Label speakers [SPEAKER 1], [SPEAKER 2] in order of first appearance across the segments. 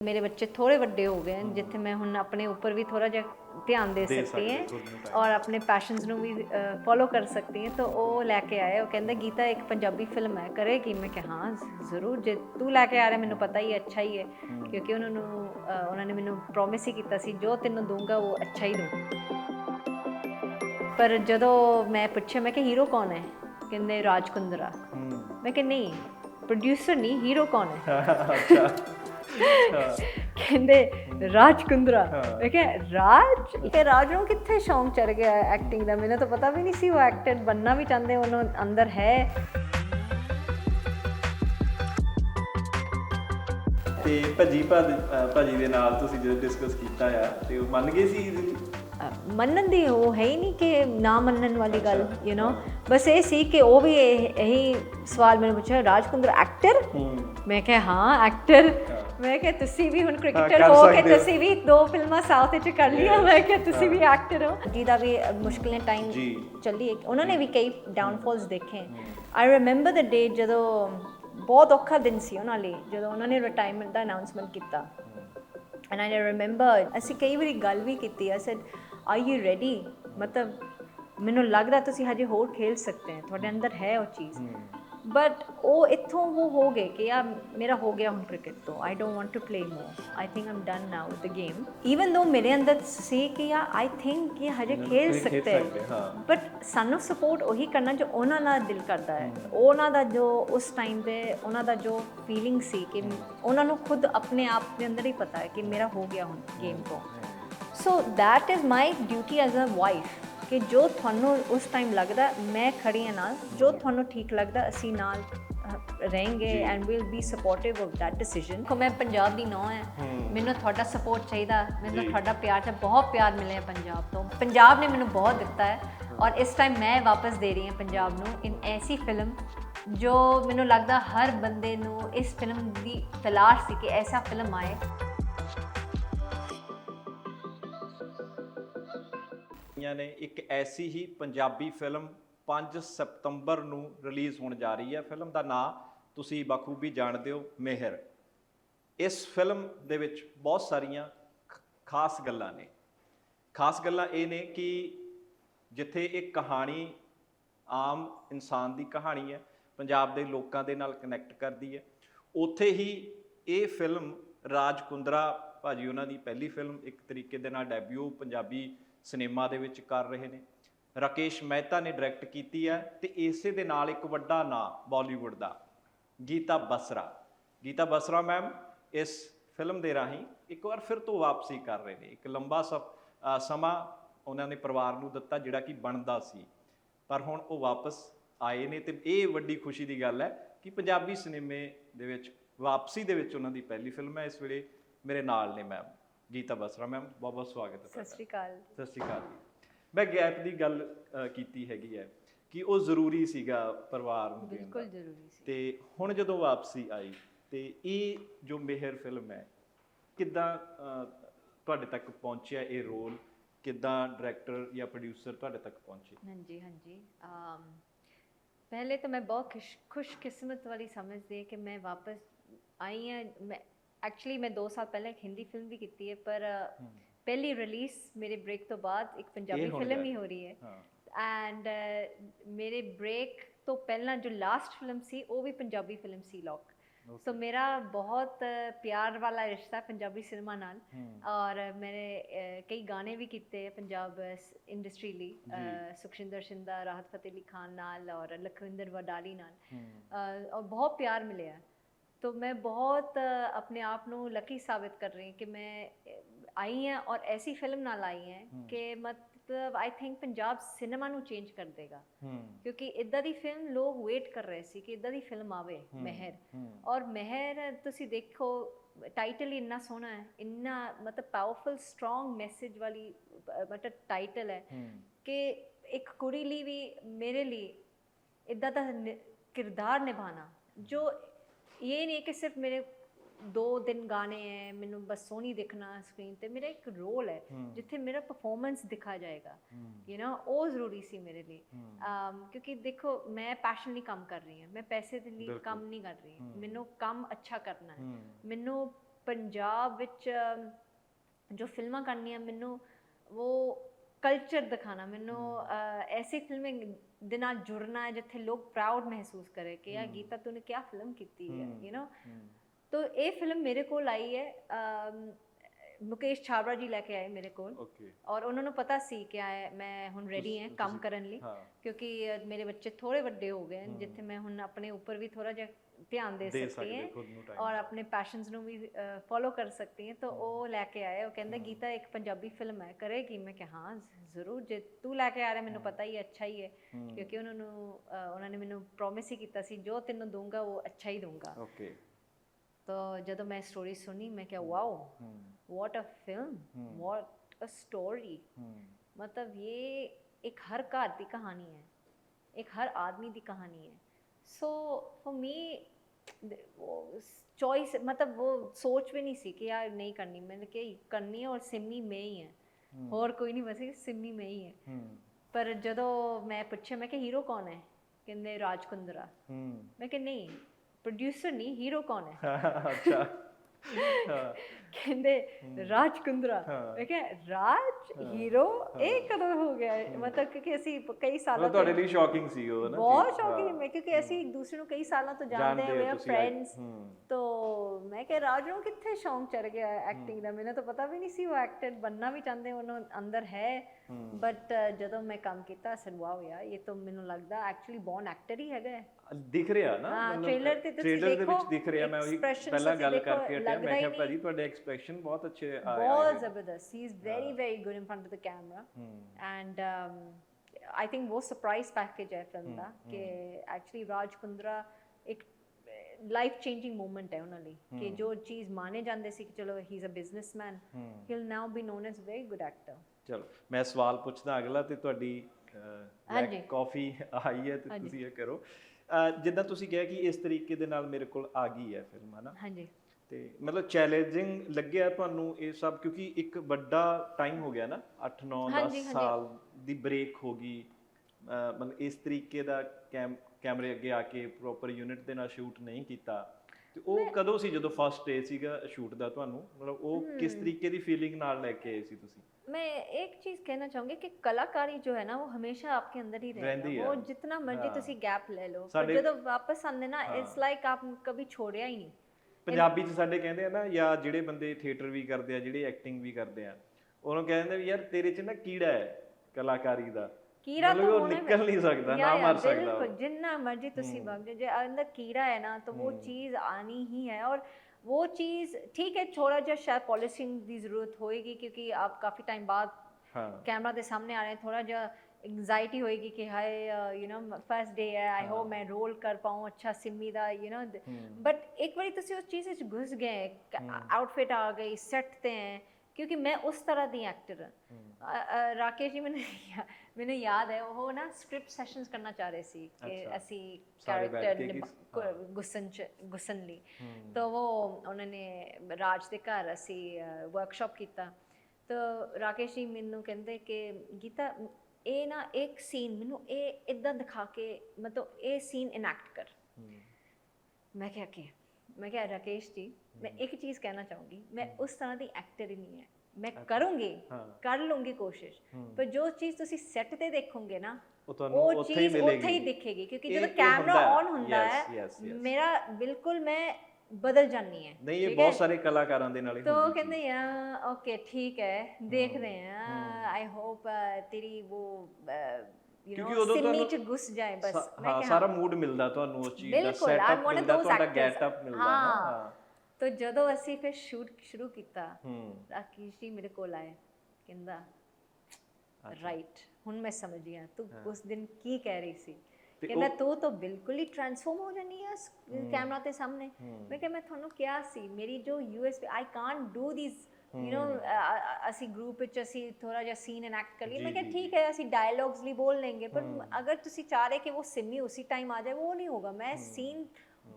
[SPEAKER 1] ਮੇਰੇ ਬੱਚੇ ਥੋੜੇ ਵੱਡੇ ਹੋ ਗਏ ਹਨ ਜਿੱਥੇ ਮੈਂ ਹੁਣ ਆਪਣੇ ਉੱਪਰ ਵੀ ਥੋੜਾ ਜਿਹਾ ਧਿਆਨ ਦੇ ਸਕਦੀ ਹਾਂ। ਔਰ ਆਪਣੇ ਪੈਸ਼ਨਸ ਨੂੰ ਵੀ ਫੋਲੋ ਕਰ ਸਕਦੀ ਹਾਂ। ਤਾਂ ਉਹ ਲੈ ਕੇ ਆਏ ਉਹ ਕਹਿੰਦਾ ਗੀਤਾ ਇੱਕ ਪੰਜਾਬੀ ਫਿਲਮ ਹੈ ਕਰੇਗੀ ਮੈਂ ਕਿਹਾ ਹਾਂ ਜ਼ਰੂਰ। ਜੇ ਤੂੰ ਲੈ ਕੇ ਆ ਰਿਹਾ ਮੈਨੂੰ ਪਤਾ ਹੀ ਅੱਛਾ ਹੀ ਹੈ। ਕਿਉਂਕਿ ਉਹਨਾਂ ਨੂੰ ਉਹਨਾਂ ਨੇ ਮੈਨੂੰ ਪ੍ਰੋਮਿਸ ਹੀ ਕੀਤਾ ਸੀ ਜੋ ਤੈਨੂੰ ਦੂੰਗਾ ਉਹ ਅੱਛਾ ਹੀ ਦੂੰ ਪਰ ਜਦੋਂ ਮੈਂ ਪੁੱਛਿਆ ਮੈਂ ਕਿ ਹੀਰੋ ਕੌਣ ਹੈ? ਕਹਿੰਦੇ ਰਾਜ ਕੁੰਦਰਾ
[SPEAKER 2] ਹੂੰ।
[SPEAKER 1] ਮੈਂ ਕਿ ਨਹੀਂ ਪ੍ਰੋਡਿਊਸਰ ਨਹੀਂ ਹੀਰੋ ਕੌਣ ਹੈ?
[SPEAKER 2] ਅੱਛਾ।
[SPEAKER 1] ਕਹਿੰਦੇ ਰਾਜ ਕੁੰਦਰਾ। ਮੈਂ ਕਿਹਾ ਰਾਜ? ਕਿ ਰਾਜ ਨੂੰ ਕਿੱਥੇ ਸ਼ੌਂਕ ਚੜ ਗਿਆ ਐਕਟਿੰਗ ਦਾ? ਮੈਨੂੰ ਤਾਂ ਪਤਾ ਵੀ ਨਹੀਂ ਸੀ ਉਹ ਐਕਟਰ ਬੰਨਾ ਵੀ ਚਾਹੁੰਦੇ ਉਹਨੂੰ ਅੰਦਰ ਹੈ।
[SPEAKER 2] ਤੇ ਭੱਜੀ ਭਾਜੀ ਦੇ ਨਾਲ ਤੁਸੀਂ ਜਦੋਂ ਡਿਸਕਸ ਕੀਤਾ ਆ ਤੇ ਉਹ ਮੰਨ ਗਏ ਸੀ
[SPEAKER 1] ਮੰਨਣ ਦੀ ਉਹ ਹੈ ਹੀ ਨਹੀਂ ਕਿ ਨਾ ਮੰਨਣ ਵਾਲੀ ਗੱਲ ਯੂ نو ਬਸ ਇਹ ਸੀ ਕਿ ਉਹ ਵੀ ਇਹ- ਇਹੀ ਸਵਾਲ ਮੈਨੂੰ ਪੁੱਛਿਆ ਰਾਜ ਕੁੰਦਰਾ ਐਕਟਰ ਮੈਂ ਕਿਹਾ ਹਾਂ ਐਕਟਰ। ਮੈਂ ਕਿਹਾ ਤੁਸੀਂ ਵੀ ਹੁਣ
[SPEAKER 2] ਕਰ
[SPEAKER 1] ਕ੍ਰਿਕਟਰ ਹੋ ਕੇ। ਤੁਸੀਂ ਵੀ ਦੋ ਫਿਲਮਾਂ ਸਾਊਥ ਵਿੱਚ ਕਰ ਲਈਆਂ। ਮੈਂ ਕਿਹਾ ਤੁਸੀਂ ਵੀ ਐਕਟਰ ਹੋ। ਜਿਹਦਾ ਵੀ ਅ, ਮੁਸ਼ਕਿਲ ਟਾਈਮ
[SPEAKER 2] ਜੀ।
[SPEAKER 1] ਚੱਲੀ। ਉਹਨਾਂ ਨੇ ਵੀ ਕਈ ਡਾਊਨਫਾਲਸ ਦੇਖੇ। ਆਈ ਰਿਮੈਂਬਰ ਦ ਡੇ ਜਦੋਂ ਬਹੁਤ ਔਖਾ ਦਿਨ ਸੀ ਉਹਨਾਂ ਲਈ ਜਦੋਂ ਉਹਨਾਂ ਨੇ ਰਿਟਾਇਰਮੈਂਟ ਦਾ ਅਨਾਉਂਸਮੈਂਟ ਕੀਤਾ। ਐਂਡ ਆਈ ਰਿਮੈਂਬਰ ਅਸੀਂ ਕਈ ਵਾਰੀ ਗੱਲ ਵੀ ਕੀਤੀ। ਆ ਸੈਡ ਆਰ ਯੂ ਰੈਡੀ ਮਤਲਬ ਮੈਨੂੰ ਲੱਗਦਾ ਤੁਸੀਂ ਹਜੇ ਹੋਰ ਖੇਲ ਸਕਦੇ ਹੋ। ਤੁਹਾਡੇ ਅੰਦਰ ਹੈ ਉਹ ਚੀਜ਼। ਬਟ ਉਹ ਇੱਥੋਂ ਉਹ ਹੋ ਗਏ ਕਿ ਯਾਰ ਮੇਰਾ ਹੋ ਗਿਆ ਹੁਣ ਕ੍ਰਿਕਟ ਤੋਂ। I don't want to play more I think I'm done now with the game even though ਮੇਰੇ ਅੰਦਰ ਸੀ ਕਿ ਯਾਰ ਆਈ ਥਿੰਕ ਇਹ ਹਜੇ ਖੇਲ ਸਕਤੇ
[SPEAKER 2] ਸਕਦੇ, ਹਾਂ।
[SPEAKER 1] ਬਟ ਸਾਨੂੰ ਸਪੋਰਟ ਉਹੀ ਕਰਨਾ ਜੋ ਉਹਨਾਂ ਦਾ ਦਿਲ ਕਰਦਾ ਹੈ। ਉਹਨਾਂ ਦਾ ਜੋ ਉਸ ਟਾਈਮ ਤੇ ਉਹਨਾਂ ਦਾ ਜੋ ਫੀਲਿੰਗ ਸੀ ਕਿ ਉਹਨਾਂ ਨੂੰ ਖੁਦ ਆਪਣੇ ਆਪ ਦੇ ਅੰਦਰ ਹੀ ਪਤਾ ਹੈ ਕਿ ਮੇਰਾ ਹੋ ਗਿਆ ਹੁਣ ਗੇਮ ਤੋਂ। So that is my duty as a wife ਕਿ ਜੋ ਤੁਹਾਨੂੰ ਉਸ ਟਾਈਮ ਲੱਗਦਾ ਮੈਂ ਖੜੀ ਹਾਂ ਨਾਲ ਜੋ ਤੁਹਾਨੂੰ ਠੀਕ ਲੱਗਦਾ ਅਸੀਂ ਨਾਲ ਰਹੇਂਗੇ and will be supportive of that decision ਕੋ ਮੈਂ ਪੰਜਾਬ ਦੀ ਨੌ ਹੈ। ਮੈਨੂੰ ਤੁਹਾਡਾ ਸਪੋਰਟ ਚਾਹੀਦਾ। ਮੈਨੂੰ ਤੁਹਾਡਾ ਪਿਆਰ ਚ ਬਹੁਤ ਪਿਆਰ ਮਿਲਿਆ ਪੰਜਾਬ ਤੋਂ। ਪੰਜਾਬ ਨੇ ਮੈਨੂੰ ਬਹੁਤ ਦਿੱਤਾ ਹੈ। ਔਰ ਇਸ ਟਾਈਮ ਮੈਂ ਵਾਪਸ ਦੇ ਰਹੀ ਹਾਂ ਪੰਜਾਬ ਨੂੰ ਇਨ ਐਸੀ ਫਿਲਮ ਜੋ ਮੈਨੂੰ ਲੱਗਦਾ ਹਰ ਬੰਦੇ ਨੂੰ ਇਸ ਫਿਲਮ ਦੀ ਤਲਾਸ਼ ਸੀ ਕਿ ਐਸਾ ਫਿਲਮ ਆਏ।
[SPEAKER 2] ਯਾਨੀ ਨੇ ਇੱਕ ਐਸੀ ਹੀ ਪੰਜਾਬੀ ਫਿਲਮ 5 ਸਤੰਬਰ ਨੂੰ ਰਿਲੀਜ਼ ਹੋਣ ਜਾ ਰਹੀ ਹੈ। ਫਿਲਮ ਦਾ ਨਾਂ ਤੁਸੀਂ ਬਖੂਬੀ ਜਾਣਦੇ ਹੋ, ਮਿਹਰ। ਇਸ ਫਿਲਮ ਦੇ ਵਿੱਚ ਬਹੁਤ ਸਾਰੀਆਂ ਖਾਸ ਗੱਲਾਂ ਨੇ। ਖਾਸ ਗੱਲਾਂ ਇਹ ਨੇ ਕਿ ਜਿੱਥੇ ਇਹ ਕਹਾਣੀ ਆਮ ਇਨਸਾਨ ਦੀ ਕਹਾਣੀ ਹੈ, ਪੰਜਾਬ ਦੇ ਲੋਕਾਂ ਦੇ ਨਾਲ ਕਨੈਕਟ ਕਰਦੀ ਹੈ। ਉੱਥੇ ਹੀ ਇਹ ਫਿਲਮ ਰਾਜ ਕੁੰਦਰਾ ਭਾਜੀ ਉਹਨਾਂ ਦੀ ਪਹਿਲੀ ਫਿਲਮ ਇੱਕ ਤਰੀਕੇ ਦੇ ਨਾਲ ਡੈਬਿਊ ਪੰਜਾਬੀ ਸਿਨੇਮਾ ਦੇ ਵਿੱਚ ਕਰ ਰਹੇ ਨੇ। ਰਾਕੇਸ਼ ਮਹਿਤਾ ਨੇ ਡਾਇਰੈਕਟ ਕੀਤੀ ਹੈ ਤੇ ਇਸੇ ਦੇ ਨਾਲ ਇੱਕ ਵੱਡਾ ਨਾਂ ਬਾਲੀਵੁੱਡ ਦਾ, ਗੀਤਾ ਬਸਰਾ। ਗੀਤਾ ਬਸਰਾ ਮੈਮ, ਇਸ ਫਿਲਮ ਦੇ ਰਾਹੀਂ ਇੱਕ ਵਾਰ ਫਿਰ ਤੋਂ ਵਾਪਸੀ ਕਰ ਰਹੇ ਨੇ। ਇੱਕ ਲੰਬਾ ਸਫ- ਸਮਾਂ ਉਹਨਾਂ ਨੇ ਪਰਿਵਾਰ ਨੂੰ ਦਿੱਤਾ ਜਿਹੜਾ ਕਿ ਬਣਦਾ ਸੀ। ਪਰ ਹੁਣ ਉਹ ਵਾਪਸ ਆਏ ਨੇ ਤੇ ਇਹ ਵੱਡੀ ਖੁਸ਼ੀ ਦੀ ਗੱਲ ਹੈ ਕਿ ਪੰਜਾਬੀ ਸਿਨੇਮੇ ਦੇ ਵਿੱਚ, ਵਾਪਸੀ ਦੇ ਵਿੱਚ ਉਹਨਾਂ ਦੀ ਪਹਿਲੀ ਫਿਲਮ ਹੈ। ਇਸ ਵੇਲੇ ਮੇਰੇ ਨਾਲ ਨੇ ਮੈਮ। ਗੀਤਾ ਬਸਰਾ ਮੈਮ ਬਹੁਤ ਬਹੁਤ ਸਵਾਗਤ ਹੈ
[SPEAKER 1] ਸਤਿ ਸ਼੍ਰੀ ਅਕਾਲ।
[SPEAKER 2] ਸਤਿ ਸ਼੍ਰੀ ਅਕਾਲ ਮੈਂ ਗੈਪ ਦੀ ਗੱਲ ਅ, ਕੀਤੀ ਹੈਗੀ ਹੈ ਕਿ ਉਹ ਜ਼ਰੂਰੀ ਸੀਗਾ ਪਰਿਵਾਰ ਨੂੰ ਦੇਣ ਦਾ।
[SPEAKER 1] ਬਿਲਕੁਲ ਜ਼ਰੂਰੀ ਸੀ।
[SPEAKER 2] ਤੇ ਹੁਣ ਜਦੋਂ ਵਾਪਸੀ ਆਈ ਤੇ ਇਹ ਜੋ ਮਿਹਰ ਫਿਲਮ ਹੈ ਕਿੱਦਾਂ ਅ, ਤੁਹਾਡੇ ਤੱਕ ਪਹੁੰਚਿਆ ਇਹ ਰੋਲ? ਕਿੱਦਾਂ ਡਾਇਰੈਕਟਰ ਜਾਂ ਪ੍ਰੋਡਿਊਸਰ ਤੁਹਾਡੇ ਤੱਕ ਪਹੁੰਚੇ?
[SPEAKER 1] ਹਾਂਜੀ ਹਾਂਜੀ। ਅਮ ਪਹਿਲੇ ਤਾਂ ਮੈਂ ਬਹੁਤ ਖੁਸ਼ ਖੁਸ਼ਕਿਸਮਤ ਵਾਲੀ ਸਮਝਦੀ ਹਾਂ ਕਿ ਮੈਂ ਵਾਪਸ ਆਈ ਹਾਂ ਮੈਂ ਐਕਚੁਅਲੀ ਮੈਂ 2 ਸਾਲ ਪਹਿਲਾਂ ਇੱਕ ਹਿੰਦੀ ਫਿਲਮ ਵੀ ਕੀਤੀ ਹੈ ਪਰ ਪਹਿਲੀ ਰਿਲੀਜ਼ ਮੇਰੇ ਬ੍ਰੇਕ ਤੋਂ ਬਾਅਦ ਇੱਕ ਪੰਜਾਬੀ ਫਿਲਮ ਹੀ ਹੋ ਰਹੀ ਹੈ। ਐਂਡ ਮੇਰੇ ਬ੍ਰੇਕ ਤੋਂ ਪਹਿਲਾਂ ਜੋ ਲਾਸਟ ਫਿਲਮ ਸੀ ਉਹ ਵੀ ਪੰਜਾਬੀ ਫਿਲਮ ਸੀ ਲੋਕ ਸੋ ਮੇਰਾ ਬਹੁਤ ਪਿਆਰ ਵਾਲਾ ਰਿਸ਼ਤਾ ਪੰਜਾਬੀ ਸਿਨੇਮਾ ਨਾਲ। ਔਰ ਅ, ਕਈ ਗਾਣੇ ਵੀ ਕੀਤੇ ਪੰਜਾਬ ਇੰਡਸਟਰੀ ਲਈ। ਸੁਖਸ਼ਿੰਦਰ ਸ਼ਿੰਦਾ ਰਾਹਤ ਫਤਿਹ ਅਲੀ ਖਾਨ ਨਾਲ ਔਰ ਲਖਵਿੰਦਰ ਵਡਾਲੀ ਨਾਲ। ਔਰ ਬਹੁਤ ਪਿਆਰ ਮਿਲਿਆ। तो मैं बहुत अ, अपने आप ਨੂੰ ਲੱਕੀ ਸਾਬਿਤ ਕਰ ਰਹੀ ਹਾਂ ਕਿ ਮੈਂ ਅ, ਆਈ ਹਾਂ ਔਰ ਐਸੀ ਫਿਲਮ ਨਾਲ ਆਈ ਹਾਂ ਕਿ ਮਤਲਬ ਆਈ ਥਿੰਕ ਪੰਜਾਬ ਸਿਨੇਮਾ ਨੂੰ ਚੇਂਜ ਕਰ ਦੇਗਾ
[SPEAKER 2] ਹੂੰ
[SPEAKER 1] ਕਿਉਂਕਿ ਇਦਾਂ ਦੀ ਫਿਲਮ ਲੋਕ ਵੇਟ ਕਰ ਰਹੇ ਸੀ ਕਿ ਇਦਾਂ ਦੀ ਫਿਲਮ ਆਵੇ ਮਹਿਰ ਔਰ ਮਹਿਰ ਤੁਸੀਂ ਦੇਖੋ ਟਾਈਟਲ ਹੀ ਇੰਨਾ ਸੋਹਣਾ ਹੈ ਇੰਨਾ ਮਤਲਬ ਪਾਵਰਫੁਲ ਸਟਰੋਂਗ ਮੈਸੇਜ ਵਾਲੀ ਅ, ਮਤਲਬ ਟਾਈਟਲ ਹੈ ਕਿ ਇੱਕ ਕੁੜੀ ਲਈ ਵੀ ਮੇਰੇ ਲਈ ਇਦਾਂ ਦਾ ਨਿ- ਕਿਰਦਾਰ ਨਿਭਾਣਾ ਜੋ ਇਹ ਨਹੀਂ ਕਿ ਸਿਰਫ ਮੇਰੇ ਦੋ ਦਿਨ ਗਾਣੇ ਹੈ ਮੈਨੂੰ ਬਸ ਸੋਹਣੀ ਦਿਖਣਾ ਸਕਰੀਨ ਤੇ ਮੇਰਾ ਇੱਕ ਰੋਲ ਹੈ। ਜਿੱਥੇ ਮੇਰਾ ਪਰਫਾਰਮੈਂਸ ਦਿਖਾ ਜਾਏਗਾ ਯੂ نو ਉਹ ਜ਼ਰੂਰੀ ਸੀ ਮੇਰੇ ਲਈ। ਕਿਉਂਕਿ ਦੇਖੋ ਮੈਂ ਪੈਸ਼ਨ ਲਈ ਕੰਮ ਕਰ ਰਹੀ ਹਾਂ ਮੈਂ ਪੈਸੇ ਦੇ ਲਈ ਕੰਮ ਨਹੀਂ ਕਰ ਰਹੀ ਮੈਨੂੰ ਕੰਮ ਅੱਛਾ ਕਰਨਾ ਹੈ। ਮੈਨੂੰ ਪੰਜਾਬ ਵਿੱਚ ਜੋ ਫਿਲਮਾਂ ਕਰਨੀਆਂ ਮੈਨੂੰ ਉਹ ਕਲਚਰ ਦਿਖਾਣਾ ਮੈਨੂੰ ਐਸੀ ਫਿਲਮਾਂ ਦੇ ਨਾਲ ਜੁੜਨਾ ਹੈ ਜਿੱਥੇ ਲੋਕ ਪ੍ਰਾਊਡ ਮਹਿਸੂਸ ਕਰੇ ਕਿ ਯਾ ਗੀਤਾ ਤੂਨੇ ਕੀ ਫਿਲਮ ਕੀਤੀ ਹੈ ਯੂ نو ਤੋ ਇਹ ਫਿਲਮ ਮੇਰੇ ਕੋਲ ਆਈ ਹੈ ਮੁਕੇਸ਼ ਛਾਬੜਾ ਜੀ ਲੈ ਕੇ ਆਏ ਮੇਰੇ ਕੋਲ।
[SPEAKER 2] ਓਕੇ
[SPEAKER 1] ਔਰ ਉਹਨਾਂ ਨੂੰ ਪਤਾ ਸੀ ਕਿ I- ਮੈਂ ਹੁਣ ਰੈਡੀ ਹਾਂ ਕੰਮ ਕਰਨ ਲਈ।
[SPEAKER 2] ਹਾਂ।
[SPEAKER 1] ਕਿਉਂਕਿ ਅ, ਮੇਰੇ ਬੱਚੇ ਥੋੜੇ ਵੱਡੇ ਹੋ ਗਏ ਹਨ ਜਿੱਥੇ ਮੈਂ ਹੁਣ ਆਪਣੇ ਉੱਪਰ ਵੀ ਥੋੜਾ ਜਿਹਾ ਧਿਆਨ ਦੇ
[SPEAKER 2] ਸਕਦੇ
[SPEAKER 1] ਹਾਂ
[SPEAKER 2] ਖੁਦ ਨੂੰ ਟਾਈਮ
[SPEAKER 1] ਔਰ ਆਪਣੇ ਪੈਸ਼ਨਸ ਨੂੰ ਵੀ ਫੋਲੋ ਕਰ ਸਕਤੀ ਹਾਂ। ਤਾਂ ਉਹ ਲੈ ਕੇ ਆਏ। ਉਹ ਕਹਿੰਦੇ ਗੀਤਾ ਇੱਕ ਪੰਜਾਬੀ ਫਿਲਮ ਹੈ ਕਰੇਗੀ? ਮੈਂ ਕਿਹਾ ਹਾਂ ਜ਼- ਜ਼ਰੂਰ ਜੇ ਤੂੰ ਲੈ ਕੇ ਆ ਰਿਹਾ ਮੈਨੂੰ ਪਤਾ ਹੀ ਹੈ ਅੱਛਾ ਹੀ ਹੈ। ਕਿਉਂਕਿ ਉਹਨਾਂ ਨੂੰ ਅ, ਉਹਨਾਂ ਨੇ ਮੈਨੂੰ ਪ੍ਰੋਮਿਸ ਹੀ ਕੀਤਾ ਸੀ ਜੋ ਤੈਨੂੰ ਦਊਂਗਾ ਉਹ ਅੱਛਾ ਹੀ ਦਊਂਗਾ।
[SPEAKER 2] ਓਕੇ
[SPEAKER 1] ਤਾਂ ਜਦੋਂ ਮੈਂ ਸਟੋਰੀ ਸੁਣੀ ਮੈਂ ਕਿਹਾ wow what a film what a story मतलब ये एक हर घर की कहानी है एक हर आदमी की कहानी है सो फॉर मी वो चॉइस मतलब वो सोच भी नहीं सी कि यार नहीं करनी मैंने कि करनी है और सिमी में ही है और कोई नहीं बस सिमी में ही है ਪਰ ਜਦੋਂ ਮੈਂ ਪੁੱਛਿਆ ਮੈਂ ਕਿ ਹੀਰੋ ਕੌਣ ਹੈ ਕਹਿੰਦੇ ਰਾਜ ਕੁੰਦਰਾ
[SPEAKER 2] ਹੂੰ
[SPEAKER 1] ਮੈਂ ਕਿ ਨਹੀਂ ਪ੍ਰੋਡਿਊਸਰ ਨਹੀਂ ਹੀਰੋ ਕੌਣ ਹੈ
[SPEAKER 2] ਅੱਛਾ
[SPEAKER 1] ਕਹਿੰਦੇ ਰਾਜ ਕੁੰਦਰਾ ਮੈਂ ਕਿਹਾ ਰਾਜ ਹੀਰੋ ਇਹ ਕਦੋਂ ਹੋ ਗਿਆ? ਮਤਲਬ ਕਿ ਅਸੀਂ ਕਈ ਸਾਲਾਂ
[SPEAKER 2] ਮਤਲਬ ਤੁਹਾਡੇ ਲਈ ਸ਼ੌਕਿੰਗ ਸੀ ਉਹ ਨਾ
[SPEAKER 1] ਬਹੁਤ ਸ਼ੌਕੀ ਮੈਂ ਕਿਉਂਕਿ ਅਸੀਂ ਇੱਕ ਦੂਸਰੇ ਨੂੰ ਕਈ ਸਾਲਾਂ ਤੋਂ ਜਾਣਦੇ ਹੋਏ ਆ ਫਰੈਂਡਸ। ਤੋ ਮੈਂ ਕਿਹਾ ਰਾਜ ਨੂੰ ਕਿੱਥੇ ਸ਼ੌਂਕ ਚੜ ਗਿਆ ਐਕਟਿੰਗ ਦਾ ਮੈਨੂੰ ਤਾਂ ਪਤਾ ਵੀ ਨਹੀਂ ਸੀ ਉਹ ਐਕਟਰ ਬੰਨਾ ਵੀ ਚਾਹੁੰਦੇ ਉਹਨੂੰ ਅੰਦਰ ਹੈ ਬਟ ਜਦੋਂ ਮੈਂ ਕੰਮ ਕੀਤਾ ਸਨ ਵਾਓ ਯਾਰ ਇਹ ਤਾਂ ਮੈਨੂੰ ਲੱਗਦਾ ਐਕਚੁਅਲੀ ਬੌਨ ਐਕਟਰ ਹੀ ਹੈਗਾ ਹੈ।
[SPEAKER 2] ਦਿਖ ਰਿਹਾ ਨਾ
[SPEAKER 1] ਹਾਂ, trailer ਤੇ ਤੁਸੀਂ
[SPEAKER 2] trailer ਦੇ ਵਿੱਚ
[SPEAKER 1] ਦੇਖੋ,
[SPEAKER 2] ਦਿਖ ਰਿਹਾ ਮੈਂ ਉਹੀ ਪਹਿਲਾਂ ਗੱਲ
[SPEAKER 1] ਦੇਖੋ,
[SPEAKER 2] ਕਰਕੇ ਹਟਿਆ ਮੈਂ ਕਿਹਾ। ਭਾਜੀ ਤੁਹਾਡੇ ਐਕਸਪ੍ਰੈਸ਼ਨ ਬਹੁਤ ਅੱਛੇ ਆਏ
[SPEAKER 1] ਬਹੁਤ ਜ਼ਬਰਦਸਤ ਹੀ। Is very very good in front of the camera and I think ਬਹੁਤ ਸਰਪ੍ਰਾਈਜ਼ ਪੈਕੇਜ ਹੈ ਫਿਲਮ ਦਾ ਕਿ ਐਕਚੁਅਲੀ ਰਾਜ ਕੁੰਦਰਾ ਇੱਕ ਲਾਈਫ ਚੇਂਜਿੰਗ ਮੂਮੈਂਟ ਹੈ ਉਹਨਾਂ ਲਈ ਕਿ ਜੋ ਚੀਜ਼ ਮਾਨੇ ਜਾਂਦੇ ਸੀ ਕਿ ਚਲੋ he is a businessman he will now be known as very good actor
[SPEAKER 2] ਚਲੋ ਮੈਂ ਸਵਾਲ ਪੁੱਛਦਾ ਅਗਲਾ ਤੇ ਤੁਹਾਡੀ
[SPEAKER 1] ਹਾਂਜੀ।
[SPEAKER 2] ਕਾਫੀ ਆਈ ਹੈ ਤੇ ਤੁਸੀਂ ਇਹ ਕਰੋ। ਜਿੱਦਾਂ ਤੁਸੀਂ ਕਿਹਾ ਕਿ ਇਸ ਤਰੀਕੇ ਦੇ ਨਾਲ ਮੇਰੇ ਕੋਲ ਆ ਗਈ ਹੈ ਫਿਲਮ ਹਨਾ?
[SPEAKER 1] ਹਾਂਜੀ।
[SPEAKER 2] ਤੇ ਮਤਲਬ ਚੈਲੰਜਿੰਗ ਲੱਗਿਆ ਤੁਹਾਨੂੰ ਇਹ ਸਭ ਕਿਉਂਕਿ ਇੱਕ ਵੱਡਾ ਟਾਈਮ ਹੋ ਗਿਆ ਨਾ 8 9 10
[SPEAKER 1] ਹਾਂਜੀ, ਹਾਂਜੀ।
[SPEAKER 2] ਸਾਲ ਦੀ ਬ੍ਰੇਕ ਹੋ ਗਈ। ਮਤਲਬ ਇਸ ਤਰੀਕੇ ਦਾ ਕੈਮ ਕੈਮਰੇ ਅੱਗੇ ਆ ਕੇ ਪ੍ਰੋਪਰ ਯੂਨਿਟ ਦੇ ਨਾਲ ਸ਼ੂਟ ਨਹੀਂ ਕੀਤਾ। ਤੇ ਉਹ ਕਦੋਂ ਸੀ ਜਦੋਂ ਫਸਟ ਡੇ ਸੀਗਾ ਸ਼ੂਟ ਦਾ ਤੁਹਾਨੂੰ? ਮਤਲਬ ਉਹ ਕਿਸ ਤਰੀਕੇ ਦੀ ਫੀਲਿੰਗ ਨਾਲ ਲੈ ਕੇ ਆਏ ਸੀ ਤੁਸੀਂ?
[SPEAKER 1] मैं एक चीज कहना चाहूंगी कि कलाकारी जो है ना वो हमेशा आपके अंदर ही
[SPEAKER 2] रहती
[SPEAKER 1] रहती
[SPEAKER 2] है
[SPEAKER 1] है। ਤੁਸੀਂ ਗੈਪ ਲੈ ਲਓ ਜਦੋਂ ਵਾਪਸ ਆਉਂਦੇ ਨਾ ਇਟਸ ਲਾਈਕ ਆਪ ਕभी ਛੋੜਿਆ ਹੀ ਨਹੀਂ।
[SPEAKER 2] ਪੰਜਾਬੀ ਚ ਸਾਡੇ ਕਹਿੰਦੇ ਆ ਨਾ ਜਾਂ ਜਿਹੜੇ ਬੰਦੇ ਥੀਏਟਰ ਵੀ ਕਰਦੇ ਆ ਜਿਹੜੇ ਐਕਟਿੰਗ ਵੀ ਕਰਦੇ ਆ ਉਹਨੂੰ ਕਹਿੰਦੇ ਵੀ ਯਾਰ ਤੇਰੇ ਚ ਨਾ ਕੀੜਾ ਹੈ ਕਲਾਕਾਰੀ ਦਾ।
[SPEAKER 1] तो वो चीज़ आनी ही है और वो चीज़ ठीक है थोड़ा शायद पॉलिशिंग की ज़रूरत होएगी
[SPEAKER 2] क्योंकि
[SPEAKER 1] आप काफ़ी टाइम बाद कैमरा के सामने आ रहे हैं थोड़ा होएगी कि hi you know first day है आई होप मैं रोल कर पाऊ अच्छा सिमी यू नो बट एक बारी उस चीज़ घुस गए आउटफिट आ गई सैट ते हैं ਕਿਉਂਕਿ ਮੈਂ ਉਸ ਤਰ੍ਹਾਂ ਦੀ ਐਕਟਰ ਹਾਂ। ਰਾਕੇਸ਼ ਜੀ ਮੈਨੂੰ ਮੈਨੂੰ ਯਾਦ ਹੈ ਉਹ ਨਾ ਸਕ੍ਰਿਪਟ ਸੈਸ਼ਨਸ ਕਰਨਾ ਚਾਹ ਰਹੇ ਸੀ ਕਿ ਅਸੀਂ ਕੈਰੈਕਟਰ ਗੁਸਨ ਗੁਸਨ ਲਈ। ਤਾਂ ਉਹ ਉਹਨਾਂ ਨੇ ਰਾਜ ਦੇ ਘਰ ਅਸੀਂ ਵਰਕਸ਼ਾਪ ਕੀਤਾ। ਤਾਂ ਰਾਕੇਸ਼ ਜੀ ਮੈਨੂੰ ਕਹਿੰਦੇ ਕਿ ਗੀਤਾ ਇਹ ਨਾ ਇੱਕ ਸੀਨ ਮੈਨੂੰ ਇਹ ਇਦਾਂ ਦਿਖਾ ਕੇ ਮਤਲਬ ਇਹ ਸੀਨ ਇਨੈਕਟ ਕਰ। ਮੈਂ ਕਿਹਾ ਕਿ ਮੈਂ ਕਿਹਾ ਰਾਕੇਸ਼ ਜੀ ਮੈਂ ਇੱਕ ਚੀਜ਼ ਕਹਿਣਾ ਚਾਹੂੰਗੀ ਮੈਂ ਉਸ ਤਰ੍ਹਾਂ ਦੀ ਐਕਟਰ ਹੀ ਨਹੀਂ ਹੈ ਮੈਂ ਕਰੂੰਗੀ ਕਰ ਲੂੰਗੀ ਕੋਸ਼ਿਸ਼ ਪਰ ਜੋ ਚੀਜ਼ ਤੁਸੀਂ ਸੈੱਟ ਤੇ ਦੇਖੋਗੇ ਨਾ
[SPEAKER 2] ਉਹ
[SPEAKER 1] ਚੀਜ਼ ਉੱਥੇ ਹੀ ਦਿਖੇਗੀ ਕਿਉਂਕਿ ਜਦੋਂ ਕੈਮਰਾ ਆਨ ਹੁੰਦਾ ਹੈ ਮੇਰਾ ਬਿਲਕੁਲ ਮੈਂ ਬਦਲ ਜਾਨੀ ਹੈ
[SPEAKER 2] ਨਹੀਂ ਇਹ ਬਹੁਤ ਸਾਰੇ ਕਲਾਕਾਰਾਂ ਦੇ ਨਾਲ ਹੀ ਹੁੰਦੀ
[SPEAKER 1] ਹੈ ਕਹਿੰਦੇ ਆ ਓਕੇ ਠੀਕ ਹੈ ਦੇਖਦੇ ਆ ਆਈ ਹੋਪ ਤੇਰੀ ਉਹ ਯੂ
[SPEAKER 2] ਕਿਉਂਕਿ
[SPEAKER 1] ਨੋ
[SPEAKER 2] ਉਦੋਂ ਸਿਮੀ
[SPEAKER 1] ਚ ਤੁਹਾਨੂੰ- ਜਾਏ ਬਸ।
[SPEAKER 2] ਸਾ- ਹਾਂ ਸਾਰਾ ਮੂਡ ਮਿਲਦਾ ਤੁਹਾਨੂੰ ਉਸ ਚੀਜ਼ ਦਾ ਸੈਟਅਪ ਮਿਲਦਾ ਤੁਹਾਡਾ
[SPEAKER 1] actors.
[SPEAKER 2] ਗੈਟਅਪ ਮਿਲਦਾ
[SPEAKER 1] ਹਾਂ।
[SPEAKER 2] ਹਾਂ।
[SPEAKER 1] ਤਾਂ ਜਦੋਂ ਅਸੀਂ ਫਿਰ ਸ਼ੂਟ ਸ਼ੁਰੂ ਕੀਤਾ
[SPEAKER 2] ਹੂੰ।
[SPEAKER 1] ਰਾਕੇਸ਼ ਜੀ ਮੇਰੇ ਕੋਲ ਆਏ ਕਹਿੰਦਾ ਰਾਈਟ ਹੁਣ ਮੈਂ ਸਮਝ ਗਿਆ ਤੂੰ ਉਸ ਦਿਨ ਕੀ ਕਹਿ ਰਹੀ ਸੀ? ਕਹਿੰਦਾ ਤੂੰ ਤਾਂ ਬਿਲਕੁਲ ਹੀ ਟਰਾਂਸਫਾਰਮ ਹੋ ਜਾਨੀ ਆ ਕੈਮਰਾ ਤੇ ਸਾਹਮਣੇ। ਮੈਂ ਕਿਹਾ ਮੈਂ ਤੁਹਾਨੂੰ ਕਿਹਾ ਸੀ ਮੇਰੀ ਜੋ USP I can't do this you know ਅਸੀਂ ਗਰੁੱਪ ਵਿੱਚ ਅਸੀਂ ਥੋੜਾ ਜਿਹਾ ਸੀਨ ਐਨੈਕਟ ਕਰ ਲਈ ਮੈਂ ਕਿਹਾ ਠੀਕ ਹੈ ਅਸੀਂ ਡਾਇਲੌਗਸ ਲਈ ਬੋਲ ਲੈਂਗੇ ਪਰ ਅਗਰ ਤੁਸੀਂ ਚਾਹ ਰਹੇ ਕਿ ਉਹ ਸਿੰਮੀ ਉਸੇ ਟਾਈਮ ਆ ਜਾਏ ਉਹ ਨਹੀਂ ਹੋਗਾ ਮੈਂ ਸੀਨ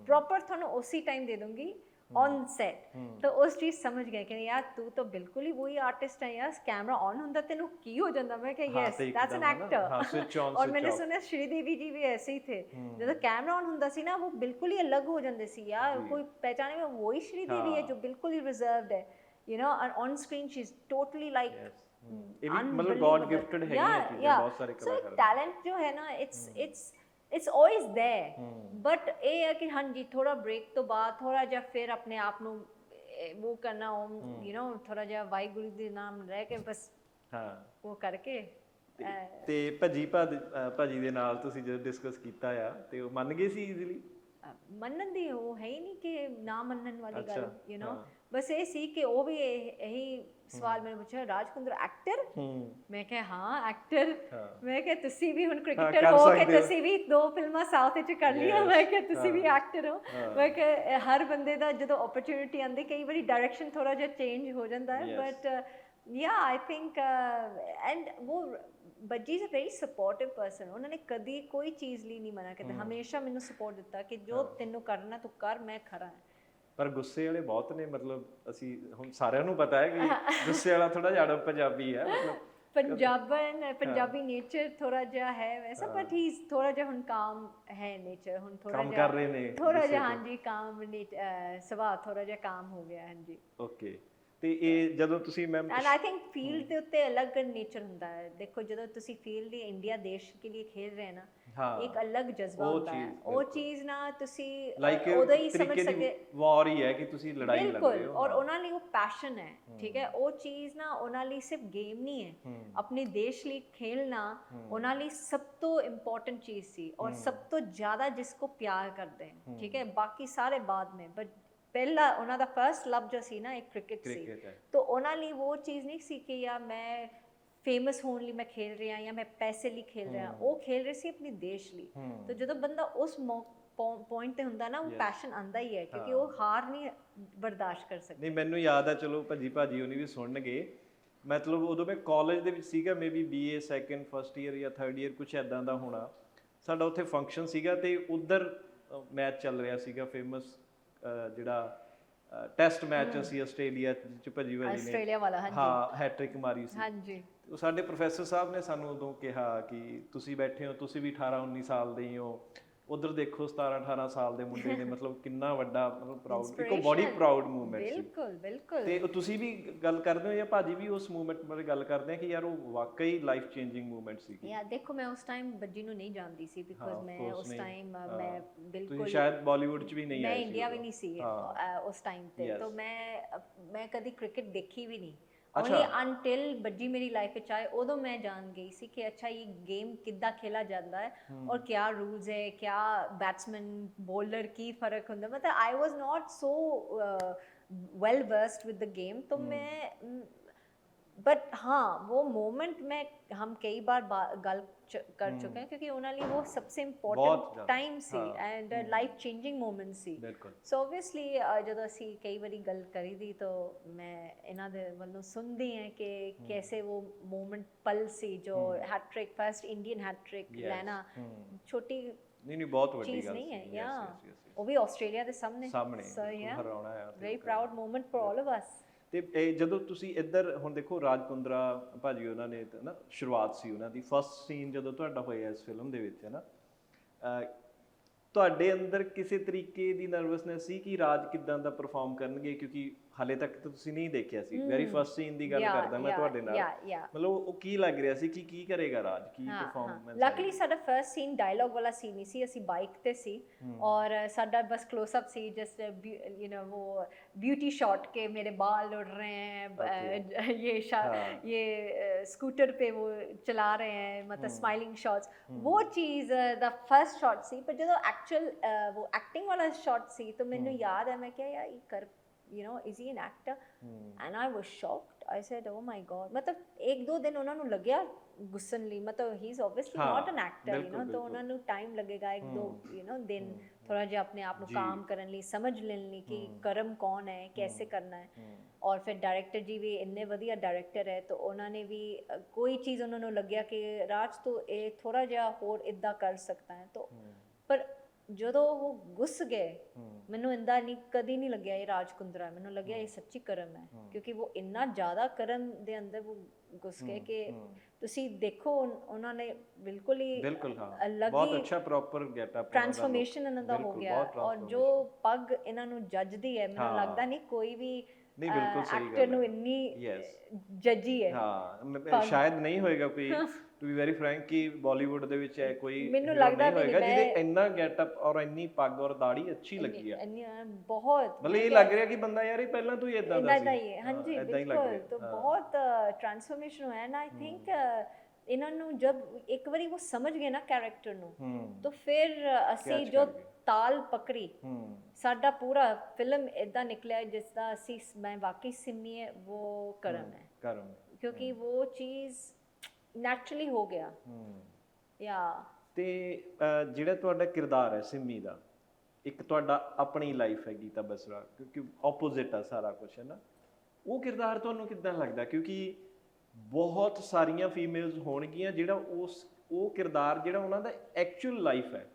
[SPEAKER 1] ਪ੍ਰੋਪਰ ਤੁਹਾਨੂੰ ਉਸੇ ਟਾਈਮ ਦੇ ਦੂੰਗੀ ਔਨ ਸੈਟ ਤਾਂ ਉਸ ਚੀਜ਼ ਸਮਝ ਗਏ ਕਿ ਯਾਰ ਤੂੰ ਤਾਂ ਬਿਲਕੁਲ ਹੀ ਉਹੀ ਆਰਟਿਸਟ ਹੈ ਯਾਰ ਕੈਮਰਾ ਔਨ ਹੁੰਦਾ ਤੈਨੂੰ ਕੀ ਹੋ ਜਾਂਦਾ? ਮੈਂ
[SPEAKER 2] ਕਿ
[SPEAKER 1] ਯੈਸ ਦੈਟਸ ਐਨ ਐਕਟਰ ਔਰ
[SPEAKER 2] ਮੈਨੇ
[SPEAKER 1] ਸੁਣਿਆ ਸ਼੍ਰੀਦੇਵੀ ਜੀ ਵੀ ਐਸੇ ਹੀ ਥੇ। ਜਦੋਂ ਕੈਮਰਾ ਔਨ ਹੁੰਦਾ ਸੀ ਨਾ ਉਹ ਬਿਲਕੁਲ ਹੀ ਅਲੱਗ ਹੋ ਜਾਂਦੇ ਸੀ। ਯਾਰ ਕੋਈ ਪਹਿਚਾਣੇ ਮੈਂ ਉਹੀ ਸ਼੍ਰੀਦੇਵੀ ਹੈ ਜੋ ਬਿਲਕੁਲ ਹੀ ਰਿਜ਼ਰਵਡ ਹੈ। you know and on screen she's totally like
[SPEAKER 2] ਇਹ ਵੀ ਮਤਲਬ ਗੋਡ ਗਿਫਟਡ ਹੈਗੀਆਂ ਚੀਜ਼ਾਂ ਬਹੁਤ ਸਾਰੇ
[SPEAKER 1] ਸੋ
[SPEAKER 2] ਕਲਾਕਾਰ
[SPEAKER 1] ਟੈਲੈਂਟ ਜੋ ਹੈ ਨਾ it's it's it's always there but ਇਹ ਹੈ ਕਿ ਹਾਂਜੀ ਥੋੜਾ ਬ੍ਰੇਕ ਤੋਂ ਬਾਅਦ ਥੋੜਾ ਜਿਹਾ ਫਿਰ ਆਪਣੇ ਆਪ ਨੂੰ ਇਹ, ਉਹ ਕਰਨਾ ਯੂ نو ਥੋੜਾ ਜਿਹਾ ਵਾਹਿਗੁਰੂ ਦੇ ਨਾਮ ਰਹਿ ਕੇ ਬਸ
[SPEAKER 2] ਹਾਂ
[SPEAKER 1] ਉਹ ਕਰਕੇ ਅਹ,
[SPEAKER 2] ਤੇ ਭੱਜੀ ਭਾਜੀ ਅ, ਭਾਜੀ ਦੇ ਨਾਲ ਤੁਸੀਂ ਜਦੋਂ ਡਿਸਕਸ ਕੀਤਾ ਆ ਤੇ ਉਹ ਮੰਨ ਗਏ ਸੀ ਈਜ਼ੀਲੀ
[SPEAKER 1] ਅਹ, ਮੰਨਣ ਦੀ ਉਹ ਹੈ ਹੀ ਨਹੀਂ ਕਿ ਨਾ ਮੰਨਣ ਵਾਲੀ ਗੱਲ
[SPEAKER 2] ਅੱਛਾ,
[SPEAKER 1] ਯੂ نو
[SPEAKER 2] ਹਾਂ।
[SPEAKER 1] ਬਸ ਇਹ ਸੀ ਕਿ ਉਹ ਵੀ ਇਹ- ਇਹੀ ਸਵਾਲ ਮੈਨੂੰ ਪੁੱਛਿਆ ਰਾਜਕੁੰਦਰ ਐਕਟਰ ਮੈਂ ਕਿਹਾ ਹਾਂ ਐਕਟਰ ਮੈਂ ਕਿਹਾ ਤੁਸੀਂ ਵੀ ਹੁਣ ਕ੍ਰਿਕਟਰ ਹੋ ਕਿ ਤੁਸੀਂ ਵੀ ਦੋ ਫਿਲਮਾਂ ਸਾਊਥ ਵਿੱਚ ਕਰ ਲਈਆਂ। ਮੈਂ ਕਿਹਾ ਤੁਸੀਂ ਵੀ ਐਕਟਰ ਹੋ। ਮੈਂ ਕਿ ਹਰ ਬੰਦੇ ਦਾ ਜਦੋਂ ਓਪਰਚ्युनिटी ਆਂਦੀ ਕਈ ਵਾਰੀ ਡਾਇਰੈਕਸ਼ਨ ਥੋੜਾ ਜਿਹਾ ਚੇਂਜ ਹੋ ਜਾਂਦਾ ਹੈ। ਬਟ ਯਾ ਆਈ ਥਿੰਕ ਐਂਡ ਉਹ Bhajji is a very supportive person ਉਹਨਾਂ ਨੇ ਕਦੀ ਕੋਈ ਚੀਜ਼ ਲਈ ਨਹੀਂ ਮਨਾ ਕੀਤਾ। ਹਮੇਸ਼ਾ ਮੈਨੂੰ ਸਪੋਰਟ ਦਿੱਤਾ ਕਿ ਜੋ ਤੈਨੂੰ ਕਰਨਾ ਤੂੰ ਕਰ ਮੈਂ ਖੜਾ ਹਾਂ।
[SPEAKER 2] ਪਰ ਗੁੱਸੇ ਵਾਲੇ ਬਹੁਤ ਨੇ ਮਤਲਬ ਅਸੀਂ ਹੁਣ ਸਾਰਿਆਂ ਨੂੰ ਪਤਾ ਹੈ ਕਿ ਗੁੱਸੇ ਵਾਲਾ ਥੋੜਾ ਜ਼ਿਆਦਾ ਪੰਜਾਬੀ ਹੈ ਮਤਲਬ
[SPEAKER 1] ਪੰਜਾਬਨ ਪੰਜਾਬੀ ਨੇਚਰ ਥੋੜਾ ਜਿਹਾ ਹੈ ਵੈਸਾ ਬਟ ਹੀ। ਥੋੜਾ ਜਿਹਾ ਹੁਣ ਕਾਮ ਹੈ ਨੇਚਰ ਹੁਣ ਥੋੜਾ
[SPEAKER 2] ਕੰਮ
[SPEAKER 1] ਜਿਹਾ
[SPEAKER 2] ਕਰ ਰਹੇ ਨੇ
[SPEAKER 1] ਥੋੜਾ ਜਿਹਾ। ਹਾਂਜੀ ਕਾਮ ਸੁਭਾਅ ਥੋੜਾ ਜਿਹਾ ਕਾਮ ਹੋ ਗਿਆ ਹਾਂਜੀ।
[SPEAKER 2] ਓਕੇ ਤੇ ਇਹ ਜਦੋਂ ਤੁਸੀਂ ma'am
[SPEAKER 1] and I think field ਦੇ ਉੱਤੇ ਅਲੱਗ ਨੇਚਰ ਹੁੰਦਾ ਹੈ। ਦੇਖੋ ਜਦੋਂ ਤੁਸੀਂ ਫੀਲਡ ਦੀ ਇੰਡੀਆ ਦੇਸ਼ ਕੇ ਲਈ ਖੇਡ ਰਹੇ ਨਾ ਇੱਕ ਅਲੱਗ ਜਜ਼ਬਾ ਹੁੰਦਾ ਹੈ। ਉਹ ਚੀਜ਼ ਨਾ ਤੁਸੀਂ ਉਦੋਂ ਹੀ ਸਮਝ
[SPEAKER 2] ਤਰੀਕੇ ਦੀ
[SPEAKER 1] ਸਕੇ।
[SPEAKER 2] ਵਾਰ ਹੀ ਹੈ ਕਿ ਤੁਸੀਂ ਲੜਾਈ ਲੜ ਰਹੇ
[SPEAKER 1] ਬਿਲਕੁਲ
[SPEAKER 2] ਹੋ।
[SPEAKER 1] ਔਰ ਉਹਨਾਂ ਲਈ ਉਹ ਪੈਸ਼ਨ ਹੈ ਠੀਕ ਹੈ? ਉਹ ਚੀਜ਼ ਨਾ ਉਹਨਾਂ ਲਈ ਸਿਰਫ ਗੇਮ ਨਹੀਂ ਹੈ। ਆਪਣੇ ਦੇਸ਼ ਲਈ ਖੇਲਣਾ ਉਹਨਾਂ ਲਈ ਸਭ ਤੋਂ ਇੰਪੋਰਟੈਂਟ ਚੀਜ਼ ਸੀ ਔਰ ਸਭ ਤੋਂ ਜ਼ਿਆਦਾ ਜਿਸ ਕੋ ਪਿਆਰ ਕਰਦੇ ਹਨ ਠੀਕ ਹੈ? ਬਾਕੀ ਸਾਰੇ ਬਾਅਦ में ਬਟ ਪਹਿਲਾ ਉਹਨਾਂ ਦਾ ਫਰਸਟ ਲਵ ਜੋ ਸੀ ਨਾ ਇੱਕ ਕ੍ਰਿਕਟ ਸੀ। ਤਾਂ ਉਹਨਾਂ ਲਈ ਉਹ ਚੀਜ਼ ਨਹੀਂ ਸੀ ਕਿ ਯਾ ਮੈਂ ਫੇਮਸ ਹੋਣ ਲਈ ਮੈਂ ਖੇਲ ਰਿਹਾ ਜਾਂ ਮੈਂ ਪੈਸੇ ਲਈ ਖੇਲ ਰਿਹਾ ਉਹ ਖੇਲ ਰਹੇ ਸੀ ਆਪਣੇ ਦੇਸ਼ ਲਈ। ਤਾਂ ਜਦੋਂ ਬੰਦਾ ਉਸ ਪੁਆਇੰਟ ਤੇ ਹੁੰਦਾ ਨਾ ਉਹ ਪੈਸ਼ਨ ਆਂਦਾ ਹੀ ਹੈ ਕਿਉਂਕਿ ਉਹ ਹਾਰ ਨਹੀਂ ਬਰਦਾਸ਼ਤ ਕਰ ਸਕਦਾ।
[SPEAKER 2] ਨਹੀਂ ਮੈਨੂੰ ਯਾਦ ਆ ਚਲੋ ਭੱਜੀ ਭਾਜੀ ਉਹਨੇ ਵੀ ਸੁਣਨਗੇ। ਮਤਲਬ ਉਦੋਂ ਮੈਂ ਕਾਲਜ ਦੇ ਵਿੱਚ ਸੀਗਾ maybe BA second first year ਜਾਂ ਥਰਡ ਇਅਰ ਕੁਝ ਐਦਾਂ ਦਾ ਹੋਣਾ। ਸਾਡਾ ਉੱਥੇ ਫੰਕਸ਼ਨ ਸੀਗਾ ਤੇ ਉਧਰ ਮੈਚ ਚੱਲ ਰਿਹਾ ਸੀਗਾ ਫੇਮਸ ਜਿਹੜਾ ਟੈਸਟ ਮੈਚ ਅਸੀਂ ਆਸਟ੍ਰੇਲੀਆ ਚ ਭੱਜੀ ਭਾਜੀ ਨੇ
[SPEAKER 1] ਆਸਟ੍ਰੇਲੀਆ ਵਾਲਾ ਹਾਂਜੀ।
[SPEAKER 2] ਹਾਂ ਹੈਟ੍ਰਿਕ ਮਾਰੀ ਸੀ।
[SPEAKER 1] ਹਾਂਜੀ।
[SPEAKER 2] ਉਹ ਸਾਡੇ ਪ੍ਰੋਫੈਸਰ ਸਾਹਿਬ ਨੇ ਸਾਨੂੰ ਉਦੋਂ ਕਿਹਾ ਕਿ ਤੁਸੀਂ ਬੈਠੇ ਹੋ ਤੁਸੀਂ ਵੀ 18 19 ਸਾਲ ਦੇ ਹੀ ਹੋ। ਉਧਰ ਦੇਖੋ 17 18 ਸਾਲ ਦੇ ਮੁੰਡੇ ਨੇ ਮਤਲਬ ਕਿੰਨਾ ਵੱਡਾ ਮਤਲਬ ਪ੍ਰਾਊਡ ਇੱਕ
[SPEAKER 1] Inspiration.
[SPEAKER 2] ਪ੍ਰਾਊਡ ਮੂਵਮੈਂਟ ਸੀ
[SPEAKER 1] ਬਿਲਕੁਲ ਬਿਲਕੁਲ
[SPEAKER 2] ਤੇ ਤੁਸੀਂ ਵੀ ਗੱਲ ਕਰਦੇ ਹੋ ਜਾਂ ਭਾਜੀ ਵੀ ਉਸ ਮੂਵਮੈਂਟ ਬਾਰੇ ਗੱਲ ਕਰਦੇ ਆ ਕਿ ਯਾਰ ਉਹ ਵਾਕਈ ਲਾਈਫ ਚੇਂਜਿੰਗ ਮੂਵਮੈਂਟ ਸੀ
[SPEAKER 1] ਯਾ ਦੇਖੋ ਮੈਂ ਉਸ ਟਾਈਮ ਬੱਜੀ ਨੂੰ ਨਹੀਂ ਜਾਣਦੀ ਸੀ ਬਿਕੋਜ਼ ਮੈਂ ਉਸ। ਟਾਈਮ। ਮੈਂ
[SPEAKER 2] ਤੁਸੀਂ
[SPEAKER 1] ਬਿਲਕੁਲ
[SPEAKER 2] ਸ਼ਾਇਦ ਬਾਲੀਵੁੱਡ ਚ ਵੀ ਨਹੀਂ
[SPEAKER 1] ਮੈਂ
[SPEAKER 2] ਆਏ ਸੀ
[SPEAKER 1] ਇੰਡੀਆ ਵੀ। ਨਹੀਂ ਸੀ ਉਸ ਟਾਈਮ ਤੇ. ਤਾਂ ਮੈਂ ਮੈਂ ਕਦੀ ਕ੍ਰਿਕਟ ਦੇਖੀ ਵੀ ਨਹੀਂ। ਓਨਲੀ ਅੰਟਿਲ ਬੱਜੀ ਮੇਰੀ ਲਾਈਫ ਵਿੱਚ ਆਏ ਉਦੋਂ ਮੈਂ ਜਾਣ ਗਈ ਸੀ ਕਿ ਅੱਛਾ ਇਹ ਗੇਮ ਕਿੱਦਾਂ ਖੇਲਾ ਜਾਂਦਾ ਹੈ ਔਰ ਕੀ ਰੂਲਸ ਹੈ ਕੀ ਬੈਟਸਮੈਨ ਬੋਲਰ ਕੀ ਫਰਕ ਹੁੰਦਾ ਮਤਲਬ I was not so well versed with the game ਤਾਂ ਮੈਂ ਬਟ ਹਾਂ ਉਹ ਮੂਮੈਂਟ ਮੈਂ ਹਮ ਕਈ ਬਾਰ ਗੱਲ ਕਰ ਚੁੱਕੇ ਹਾਂ ਕਿਉਂਕਿ ਉਹਨਾਂ ਲਈ
[SPEAKER 2] ਉਹ
[SPEAKER 1] ਸਭ
[SPEAKER 2] ਤੋਂ
[SPEAKER 1] ਇੰਪੋਰਟੈਂਟ ਟਾਈਮ
[SPEAKER 2] ਸੀ
[SPEAKER 1] ਐਂਡ ਲਾਈਫ ਚੇਂਜਿੰਗ ਮੂਮੈਂਟ ਸੀ ਸੋ ਆਬਵੀਅਸਲੀ ਜਦੋਂ ਅਸੀਂ ਕਈ ਵਾਰੀ ਗੱਲ ਕਰੀ ਦੀ ਤਾਂ ਮੈਂ ਇਹਨਾਂ ਦੇ ਵੱਲੋਂ ਸੁਣਦੀ ਹਾਂ ਕਿ ਕੈਸੇ ਉਹ ਮੂਮੈਂਟ ਪਲ ਸੀ ਜੋ ਹੈਟ੍ਰਿਕ ਫਸਟ ਇੰਡੀਅਨ ਹੈਟ੍ਰਿਕ ਲੈਣਾ ਛੋਟੀ
[SPEAKER 2] ਨਹੀਂ ਨਹੀਂ ਬਹੁਤ ਵੱਡੀ ਗੱਲ ਚੀਜ਼
[SPEAKER 1] ਨਹੀਂ ਹੈ ਯਾ ਉਹ ਵੀ ਆਸਟ੍ਰੇਲੀਆ ਦੇ ਸਾਹਮਣੇ
[SPEAKER 2] ਸਾਹਮਣੇ ਹਰਾਉਣਾ
[SPEAKER 1] ਹੈ
[SPEAKER 2] very
[SPEAKER 1] proud moment for all of us
[SPEAKER 2] ਤੇ ਇਹ ਜਦੋਂ ਤੁਸੀਂ ਇੱਧਰ, ਹੁਣ ਦੇਖੋ ਰਾਜ ਕੁੰਦਰਾ ਭਾਜੀ ਉਹਨਾਂ ਨੇ ਤਾਂ ਨਾ ਸ਼ੁਰੂਆਤ ਸੀ ਉਹਨਾਂ ਦੀ ਫਸਟ ਸੀਨ ਜਦੋਂ ਤੁਹਾਡਾ ਹੋਇਆ ਇਸ ਫਿਲਮ ਦੇ ਵਿੱਚ, ਹੈ ਨਾ ਤੁਹਾਡੇ ਅੰਦਰ ਕਿਸੇ ਤਰੀਕੇ ਦੀ ਨਰਵਸਨੈਸ ਸੀ ਕਿ ਰਾਜ ਕਿਦਾਂ ਦਾ ਪਰਫਾਰਮ ਕਰਨਗੇ? ਕਿਉਂਕਿ ਹਾਲੇ ਤੱਕ ਤਾਂ ਤੁਸੀਂ ਨਹੀਂ ਦੇਖਿਆ ਸੀ ਵੈਰੀ ਫਸਟ ਸੀਨ ਦੀ ਗੱਲ
[SPEAKER 1] Yeah,
[SPEAKER 2] ਕਰਦਾ ਮੈਂ
[SPEAKER 1] yeah,
[SPEAKER 2] ਤੁਹਾਡੇ ਨਾਲ
[SPEAKER 1] yeah, yeah.
[SPEAKER 2] ਮਤਲਬ ਉਹ ਕੀ ਲੱਗ ਰਿਹਾ ਸੀ ਕਿ ਕੀ ਕਰੇਗਾ ਰਾਜ ਕੀ
[SPEAKER 1] ਹਾਂ ਹਾਂ
[SPEAKER 2] ਪਰਫਾਰਮੈਂਸ
[SPEAKER 1] ਲੱਕਲੀ ਸਾਡਾ ਫਰਸਟ ਸੀਨ ਡਾਇਲੌਗ ਵਾਲਾ ਸੀਨ ਨਹੀਂ ਸੀ ਅਸੀਂ ਬਾਈਕ ਤੇ ਸੀ ਔਰ ਸਾਡਾ ਬਸ ਕਲੋਸ ਅਪ ਸੀ ਜਸਟ ਯੂ نو वो ब्यूटी शॉट के मेरे बाल उड़ रहे हैं अ, ये शा-
[SPEAKER 2] हाँ।
[SPEAKER 1] ये स्कूटर पे वो चला रहे हैं मतलब स्माइलिंग शॉट्स वो चीज़ द फर्स्ट शॉट ਸੀ ਪਰ ਜਦੋਂ ਐਕਚੁਅਲ वो एक्टिंग वाला शॉट ਸੀ ਤਾਂ ਮੈਨੂੰ ਯਾਦ ਹੈ ਮੈਂ ਕਿਹਾ ਯਾਰ ਇਹ ਕਰ you know is he an actor and i was shocked i said oh my god ਮਤਲਬ ਇੱਕ ਦੋ ਦਿਨ ਉਹਨਾਂ ਨੂੰ ਲੱਗਿਆ ਗੁੱਸਣ ਲਈ ਮਤਲਬ ਹੀ ਇਜ਼ ਆਬਵੀਅਸਲੀ
[SPEAKER 2] ਹਾਂ,
[SPEAKER 1] ਨਾਟ ਐਨ ਐਕਟਰ ਯੂ
[SPEAKER 2] ਬਿਲਕੁਲ,
[SPEAKER 1] نو ਤਾਂ
[SPEAKER 2] ਬਿਲਕੁਲ।
[SPEAKER 1] ਉਹਨਾਂ ਨੂੰ ਟਾਈਮ ਲੱਗੇਗਾ ਇੱਕ ਦੋ ਯੂ نو ਦਿਨ ਥੋੜਾ ਜਿਹਾ ਆਪਣੇ ਆਪ ਨੂੰ ਕਾਮ ਕਰਨ ਲਈ ਸਮਝ ਲੈਣ ਲਈ ਕਿ ਕਰਮ ਕੌਣ ਹੈ ਕੈਸੇ ਕਰਨਾ ਹੈ ਔਰ ਫਿਰ ਡਾਇਰੈਕਟਰ ਜੀ ਵੀ ਇੰਨੇ ਵਧੀਆ ਡਾਇਰੈਕਟਰ ਹੈ ਤਾਂ ਉਹਨਾਂ ਨੇ ਵੀ ਅ, ਕੋਈ ਚੀਜ਼ ਉਹਨਾਂ ਨੂੰ ਲੱਗਿਆ ਕਿ ਰਾਜ ਤੋਂ ਇਹ ਥੋੜਾ ਜਿਹਾ ਹੋਰ ਇਦਾਂ ਕਰ ਸਕਦਾ ਹੈ ਤਾਂ ਪਰ ਜਦੋਂ ਉਹ ਗੁੱਸ ਗਏ ਮੈਨੂੰ ਇੰਦਾ ਨਹੀਂ ਕਦੀ ਨਹੀਂ ਲੱਗਿਆ ਇਹ ਰਾਜ ਕੁੰਦਰਾ। ਮੈਨੂੰ ਲੱਗਿਆ ਇਹ ਸੱਚੀ ਕਰਮ ਹੈ ਕਿਉਂਕਿ ਉਹ ਇੰਨਾ ਜ਼ਿਆਦਾ ਕਰਮ ਦੇ ਅੰਦਰ ਉਹ ਘੁਸ ਗਏ ਕਿ ਤੁਸੀਂ ਦੇਖੋ ਉਹਨਾਂ ਨੇ ਬਿਲਕੁਲ ਹੀ
[SPEAKER 2] ਬਿਲਕੁਲ ਹਾਂ।
[SPEAKER 1] ਅਲੱਗ
[SPEAKER 2] ਬਹੁਤ ਅੱਛਾ ਪ੍ਰੋਪਰ ਗੈਟਅਪ
[SPEAKER 1] ਟਰਾਂਸਫਰਮੇਸ਼ਨ ਇਹਨਾਂ ਦਾ ਹੋ ਗਿਆ। ਔਰ ਜੋ ਪੱਗ ਇਹਨਾਂ ਨੂੰ ਜੱਜਦੀ ਹੈ ਮੈਨੂੰ। ਲੱਗਦਾ ਨਹੀਂ ਕੋਈ ਵੀ
[SPEAKER 2] ਨਹੀਂ, ਬਿਲਕੁਲ ਸਹੀ
[SPEAKER 1] ਐਕਟਰ
[SPEAKER 2] ਗੱਲ
[SPEAKER 1] ਨੂੰ
[SPEAKER 2] ਹੈ।
[SPEAKER 1] ਇੰਨੀ. ਜੱਜੀ ਹੈ।
[SPEAKER 2] ਹਾਂ ਮ- ਮ- ਸ਼ਾਇਦ ਨਹੀਂ ਹੋਏਗਾ ਕੋਈ ਟੂ ਬੀ ਵੈਰੀ ਫ੍ਰੈਂਕ ਕਿ ਬਾਲੀਵੁੱਡ ਦੇ ਵਿੱਚ ਹੈ ਕੋਈ
[SPEAKER 1] ਮੈਨੂੰ
[SPEAKER 2] hero
[SPEAKER 1] ਲੱਗਦਾ
[SPEAKER 2] ਨਹੀਂ
[SPEAKER 1] ਵੀ
[SPEAKER 2] ਹੋਏਗਾ
[SPEAKER 1] ਮੈਂ-
[SPEAKER 2] ਜਿਹਦੇ ਇੰਨਾ ਗੈਟਅਪ ਔਰ ਇੰਨੀ ਪੱਗ ਔਰ ਦਾੜੀ ਅੱਛੀ ਲੱਗੀ ਆ।
[SPEAKER 1] ਇੰਨੀ ਬਹੁਤ
[SPEAKER 2] ਮਤਲਬ ਇਹ ਲੱਗ ਰਿਹਾ ਕਿ ਬੰਦਾ ਯਾਰ ਇਹ ਪਹਿਲਾਂ ਤੋਂ ਹੀ ਇਦਾਂ ਦਾ
[SPEAKER 1] ਇਦਾਂ
[SPEAKER 2] ਸੀ।
[SPEAKER 1] ਦਾ ਹੀ। ਹੈ ਹਾਂਜੀ
[SPEAKER 2] ਏਦਾਂ ਹੀ ਲੱਗ
[SPEAKER 1] ਬਿਲਕੁਲ।
[SPEAKER 2] ਰਿਹਾ।
[SPEAKER 1] ਤਾਂ ਬਹੁਤ ਟਰਾਂਸਫਰਮੇਸ਼ਨ ਹੋਇਆ। ਨਾ ਆਈ ਥਿੰਕ ਇਹਨਾਂ ਨੂੰ ਜਦ ਇੱਕ ਵਾਰੀ ਉਹ ਸਮਝ ਗਏ ਨਾ ਕੈਰੈਕਟਰ ਨੂੰ
[SPEAKER 2] ਹੂੰ।
[SPEAKER 1] ਤਾਂ ਫਿਰ ਅ, ਅਸੀਂ
[SPEAKER 2] Catch
[SPEAKER 1] ਜੋ
[SPEAKER 2] ਕਰ ਗਏ।
[SPEAKER 1] ਤਾਲ ਪਕੜੀ।
[SPEAKER 2] ਹੂੰ।
[SPEAKER 1] ਸਾਡਾ ਪੂਰਾ ਫਿਲਮ ਇਦਾਂ ਨਿਕਲਿਆ ਜਿਸ ਦਾ ਅਸੀਂ ਮੈਂ ਵਾਕਈ ਸਿੰਮੀ ਹੈ ਉਹ ਕਰਮ ਹੈ
[SPEAKER 2] ਕਰਮ।
[SPEAKER 1] ਕਿਉਂਕਿ ਉਹ ਚੀਜ਼ ਨੈਚੁਰਲੀ ਹੋ ਗਿਆ।
[SPEAKER 2] ਹੂੰ।
[SPEAKER 1] ਯਾ।
[SPEAKER 2] ਤੇ ਜਿਹੜਾ ਤੁਹਾਡਾ ਕਿਰਦਾਰ ਹੈ ਸਿੰਮੀ ਦਾ ਇੱਕ ਤੁਹਾਡਾ ਆਪਣੀ ਲਾਈਫ ਹੈਗੀ ਤਾਂ ਬਸਰਾ ਕਿਉਂਕਿ ਆਪੋਜ਼ਿਟ ਆ ਸਾਰਾ ਕੁਝ ਹੈ ਨਾ? ਉਹ ਕਿਰਦਾਰ ਤੁਹਾਨੂੰ ਕਿੱਦਾਂ ਲੱਗਦਾ? ਕਿਉਂਕਿ ਬਹੁਤ ਸਾਰੀਆਂ ਫੀਮੇਲਸ ਹੋਣਗੀਆਂ ਜਿਹੜਾ ਉਸ ਉਹ ਕਿਰਦਾਰ ਜਿਹੜਾ ਉਹਨਾਂ ਦਾ ਐਕਚੁਅਲ ਲਾਈਫ ਹੈ।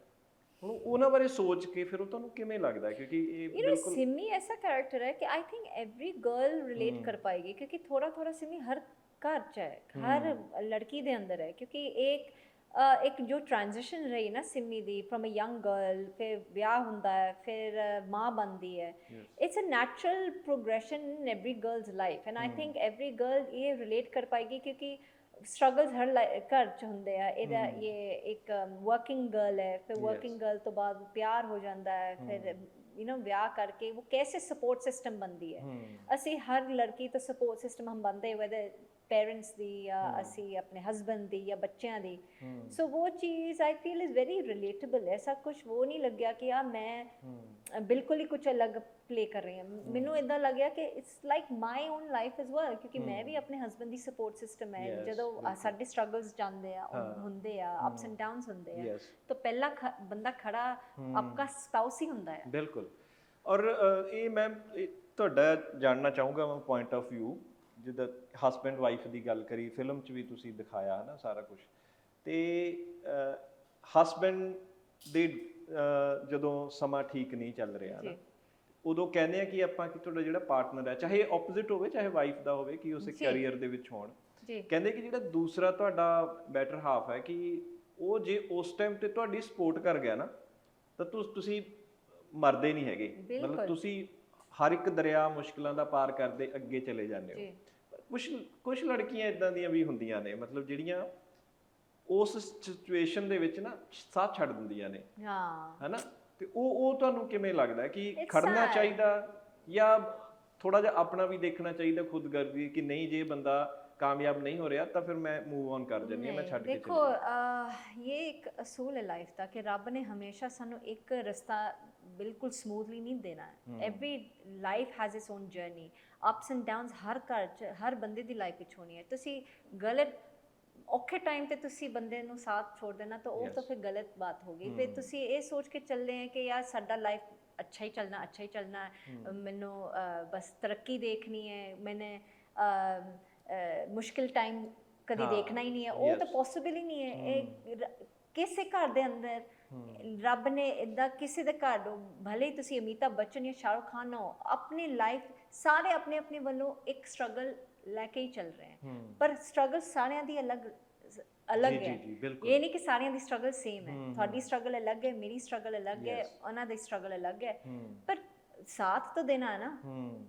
[SPEAKER 2] ਹੁਣ ਉਹਨਾਂ ਬਾਰੇ ਸੋਚ ਕੇ ਫਿਰ ਉਹ ਤੁਹਾਨੂੰ ਕਿਵੇਂ ਲੱਗਦਾ ਕਿਉਂਕਿ ਇਹ
[SPEAKER 1] यू नो सिमी ऐसा कैरेक्टर है कि I think every girl relate कर पाएगी क्योंकि थोड़ा थोड़ा सिमी हर घर च है हर लड़की दे अंदर है क्योंकि एक ਅ, ਇੱਕ ਜੋ ਟ੍ਰਾਂਜੀਸ਼ਨ ਰਹੀ ਨਾ ਸਿੰਮੀ ਦੀ ਫਰਮ ਅ ਯੰਗ ਗਰਲ ਫਿਰ ਵਿਆਹ ਹੁੰਦਾ ਹੈ ਫਿਰ ਅ, ਮਾਂ ਬਣਦੀ ਹੈ it's a natural progression in every girl's life and I think every girl ਇਹ ਰਿਲੇਟ ਕਰ ਪਾਏਗੀ ਕਿਉਂਕਿ ਸਟਰਗਲਸ ਹਰ ਘਰ ਚ ਹੁੰਦੇ ਆ। ਇਹਦਾ ਇਹ ਇੱਕ ਵਰਕਿੰਗ ਗਰਲ ਹੈ ਫਿਰ ਵਰਕਿੰਗ ਗਰਲ ਤੋਂ ਬਾਅਦ ਪਿਆਰ ਹੋ ਜਾਂਦਾ ਹੈ ਫਿਰ ਯੂ نو ਵਿਆਹ ਕਰਕੇ ਉਹ ਕੈਸੇ ਸਪੋਰਟ ਸਿਸਟਮ ਬਣਦੀ ਹੈ। ਅਸੀਂ ਹਰ ਲੜਕੀ ਤੋਂ ਸਪੋਰਟ ਸਿਸਟਮ ਹਮ ਬੰਦੇ ਵੈਦਰ ਪੇਰੈਂਟਸ ਦੀ ਜਾਂ ਅਸੀਂ ਆਪਣੇ ਹਸਬੰਡ ਦੀ ਜਾਂ ਬੱਚਿਆਂ ਦੀ। ਸੋ ਉਹ ਚੀਜ਼ I feel is very relatable ਐਸਾ ਕੁਝ ਉਹ ਨਹੀਂ ਲੱਗਿਆ ਕਿ ਆ ਮੈਂ ਬਿਲਕੁਲ ਹੀ ਕੁਝ ਅਲੱਗ ਪਲੇ ਕਰ ਰਹੀ ਹਾਂ। ਮੈਨੂੰ ਇਦਾਂ ਲੱਗਿਆ ਕਿ it's like my own life as well ਕਿਉਂਕਿ ਮੈਂ ਵੀ ਆਪਣੇ ਹਸਬੰਡ ਦੀ ਸਪੋਰਟ ਸਿਸਟਮ ਹੈ। ਜਦੋਂ ਸਾਡੇ ਸਟਰਗਲਸ ਜਾਂਦੇ ਆ ਹੁੰਦੇ ਆ ਅਪਸ ਐਂਡ ਡਾਊਨਸ ਹੁੰਦੇ ਆ. ਤਾਂ ਪਹਿਲਾ ਬੰਦਾ ਖੜਾ ਆਪਕਾ ਸਪਾਊਸ ਹੀ ਹੁੰਦਾ ਹੈ।
[SPEAKER 2] ਬਿਲਕੁਲ। ਔਰ ਇਹ ਮੈਂ ਤੁਹਾਡਾ ਜਾਣਨਾ ਚਾਹੂੰਗਾ ਮੈਂ ਪੁਆਇੰਟ ਆਫ View ਜਿੱਦਾਂ ਹਸਬੈਂਡ ਵਾਈਫ ਦੀ ਗੱਲ ਕਰੀ ਫਿਲਮ 'ਚ ਵੀ ਤੁਸੀਂ ਦਿਖਾਇਆ ਹੈ ਨਾ ਸਾਰਾ ਕੁਝ ਤੇ ਹਸਬੈਂਡ ਦੇ ਜਦੋਂ ਸਮਾਂ ਠੀਕ ਨਹੀਂ ਚੱਲ ਰਿਹਾ ਨਾ। ਉਦੋਂ ਕਹਿੰਦੇ ਆ ਕਿ ਆਪਾਂ ਕਿ ਤੁਹਾਡਾ ਜਿਹੜਾ ਪਾਰਟਨਰ ਹੈ ਚਾਹੇ ਆਪੋਜ਼ਿਟ ਹੋਵੇ ਚਾਹੇ ਵਾਈਫ ਦਾ ਹੋਵੇ ਕਿ ਉਸੇ। ਕੈਰੀਅਰ ਦੇ ਵਿੱਚ ਹੋਣ ਕਹਿੰਦੇ ਕਿ ਜਿਹੜਾ ਦੂਸਰਾ ਤੁਹਾਡਾ ਬੈਟਰ ਹਾਫ ਹੈ ਕਿ ਉਹ ਜੇ ਉਸ ਟਾਈਮ ਤੇ ਤੁਹਾਡੀ ਸਪੋਰਟ ਕਰ ਗਿਆ ਨਾ ਤਾਂ ਤੁਸ- ਤੁਸੀਂ ਮਰਦੇ ਨਹੀਂ ਹੈਗੇ ਮਤਲਬ। ਤੁਸੀਂ ਹਰ ਇੱਕ ਦਰਿਆ ਮੁਸ਼ਕਲਾਂ ਦਾ ਪਾਰ ਕਰਦੇ ਅੱਗੇ ਚਲੇ ਜਾਂਦੇ ਹੋ ਕੁਝ ਕੁਝ ਲੜਕੀਆਂ ਇਦਾਂ ਦੀਆਂ ਵੀ ਹੁੰਦੀਆਂ ਨੇ ਮਤਲਬ ਜਿਹੜੀਆਂ ਉਸ ਸਿਚੁਏਸ਼ਨ ਦੇ ਵਿੱਚ ਨਾ ਸਾਥ ਛੱਡ ਦਿੰਦੀਆਂ ਨੇ।
[SPEAKER 1] ਹਾਂ।
[SPEAKER 2] ਹੈਨਾ? ਤੇ ਉਹ ਉਹ ਤੁਹਾਨੂੰ ਕਿਵੇਂ ਲੱਗਦਾ ਕਿ ਖੜਨਾ. ਚਾਹੀਦਾ ਜਾਂ ਥੋੜਾ ਜਿਹਾ ਆਪਣਾ ਵੀ ਦੇਖਣਾ ਚਾਹੀਦਾ ਖੁਦਗਰਜ਼ੀ ਕਿ ਨਹੀਂ ਜੇ ਬੰਦਾ ਕਾਮਯਾਬ ਨਹੀਂ ਹੋ ਰਿਹਾ ਤਾਂ ਫਿਰ ਮੈਂ ਮੂਵ ਔਨ ਕਰ ਜੰਨੀ ਮੈਂ
[SPEAKER 1] ਨਹੀਂ,
[SPEAKER 2] ਛੱਡ ਕੇ
[SPEAKER 1] ਦੇਖੋ
[SPEAKER 2] ਚਲੀ
[SPEAKER 1] ਅਹ, ਇਹ ਇੱਕ ਅਸੂਲ ਹੈ ਲਾਈਫ ਦਾ ਕਿ ਰੱਬ ਨੇ ਹਮੇਸ਼ਾ ਸਾਨੂੰ ਇੱਕ ਰਸਤਾ ਬਿਲਕੁਲ ਸਮੂਥਲੀ ਨਹੀਂ ਦੇਣਾ। ਹੈ। Every life has its own journey ups and downs ਹਰ ਘਰ ਚ ਹਰ ਬੰਦੇ ਦੀ ਲਾਈਫ ਵਿੱਚ ਹੋਣੀ ਹੈ। ਤੁਸੀਂ ਗਲਤ ਔਖੇ ਟਾਈਮ ਤੇ ਤੁਸੀਂ ਬੰਦੇ ਨੂੰ ਸਾਥ ਛੋੜ ਦੇਣਾ ਤਾਂ ਉਹ ਤਾਂ ਫਿਰ ਗਲਤ ਬਾਤ ਹੋ ਗਈ। ਫਿਰ ਤੁਸੀਂ ਇਹ ਸੋਚ ਕੇ ਚੱਲਦੇ ਹੈ ਕਿ ਯਾਰ ਸਾਡਾ ਲਾਈਫ ਅੱਛਾ ਹੀ ਚੱਲਣਾ ਅੱਛਾ ਹੀ ਚੱਲਣਾ ਮੈਨੂੰ ਬਸ ਤਰੱਕੀ ਦੇਖਣੀ ਹੈ। ਮੈਨੇ ਮੁਸ਼ਕਿਲ ਟਾਈਮ ਕਦੀ ਦੇਖਣਾ ਹੀ ਨਹੀਂ ਹੈ। ਉਹ ਤਾਂ. ਪੋਸੀਬਲ ਹੀ ਨਹੀਂ ਹੈ। ਇਹ ਕਿਸੇ ਘਰ ਦੇ ਅੰਦਰ ਰੱਬ ਨੇ ਇਦਾਂ ਕਿਸੇ ਦੇ ਘਰ ਨੂੰ ਭਲੇ ਹੀ ਤੁਸੀਂ ਅਮਿਤਾਭ ਬੱਚਨ ਜਾਂ ਸ਼ਾਹਰੁਖ ਖਾਨ ਹੋ ਆਪਣੀ ਲਾਈਫ ਸਾਰੇ ਆਪਣੇ ਆਪਣੇ ਵੱਲੋਂ ਇੱਕ ਸਟਰਗਲ ਲੈ ਕੇ ਹੀ ਚੱਲ ਰਹੇ ਹਨ ਪਰ ਸਟਰਗਲ ਸਾਰਿਆਂ ਦੀ ਅਲੱਗ ਅਲੱਗ ਹੈ। ਇਹ ਨਹੀਂ ਕਿ ਸਾਰਿਆਂ ਦੀ ਸਟਰਗਲ ਸੇਮ ਹੈ। ਤੁਹਾਡੀ ਸਟਰਗਲ ਅਲੱਗ ਹੈ ਮੇਰੀ ਸਟਰਗਲ ਅਲੱਗ ਹੈ ਉਹਨਾਂ ਦੀ ਸਟਰਗਲ ਅਲੱਗ ਹੈ। ਪਰ ਸਾਥ ਤਾਂ ਦੇਣਾ ਹੈ ਨਾ।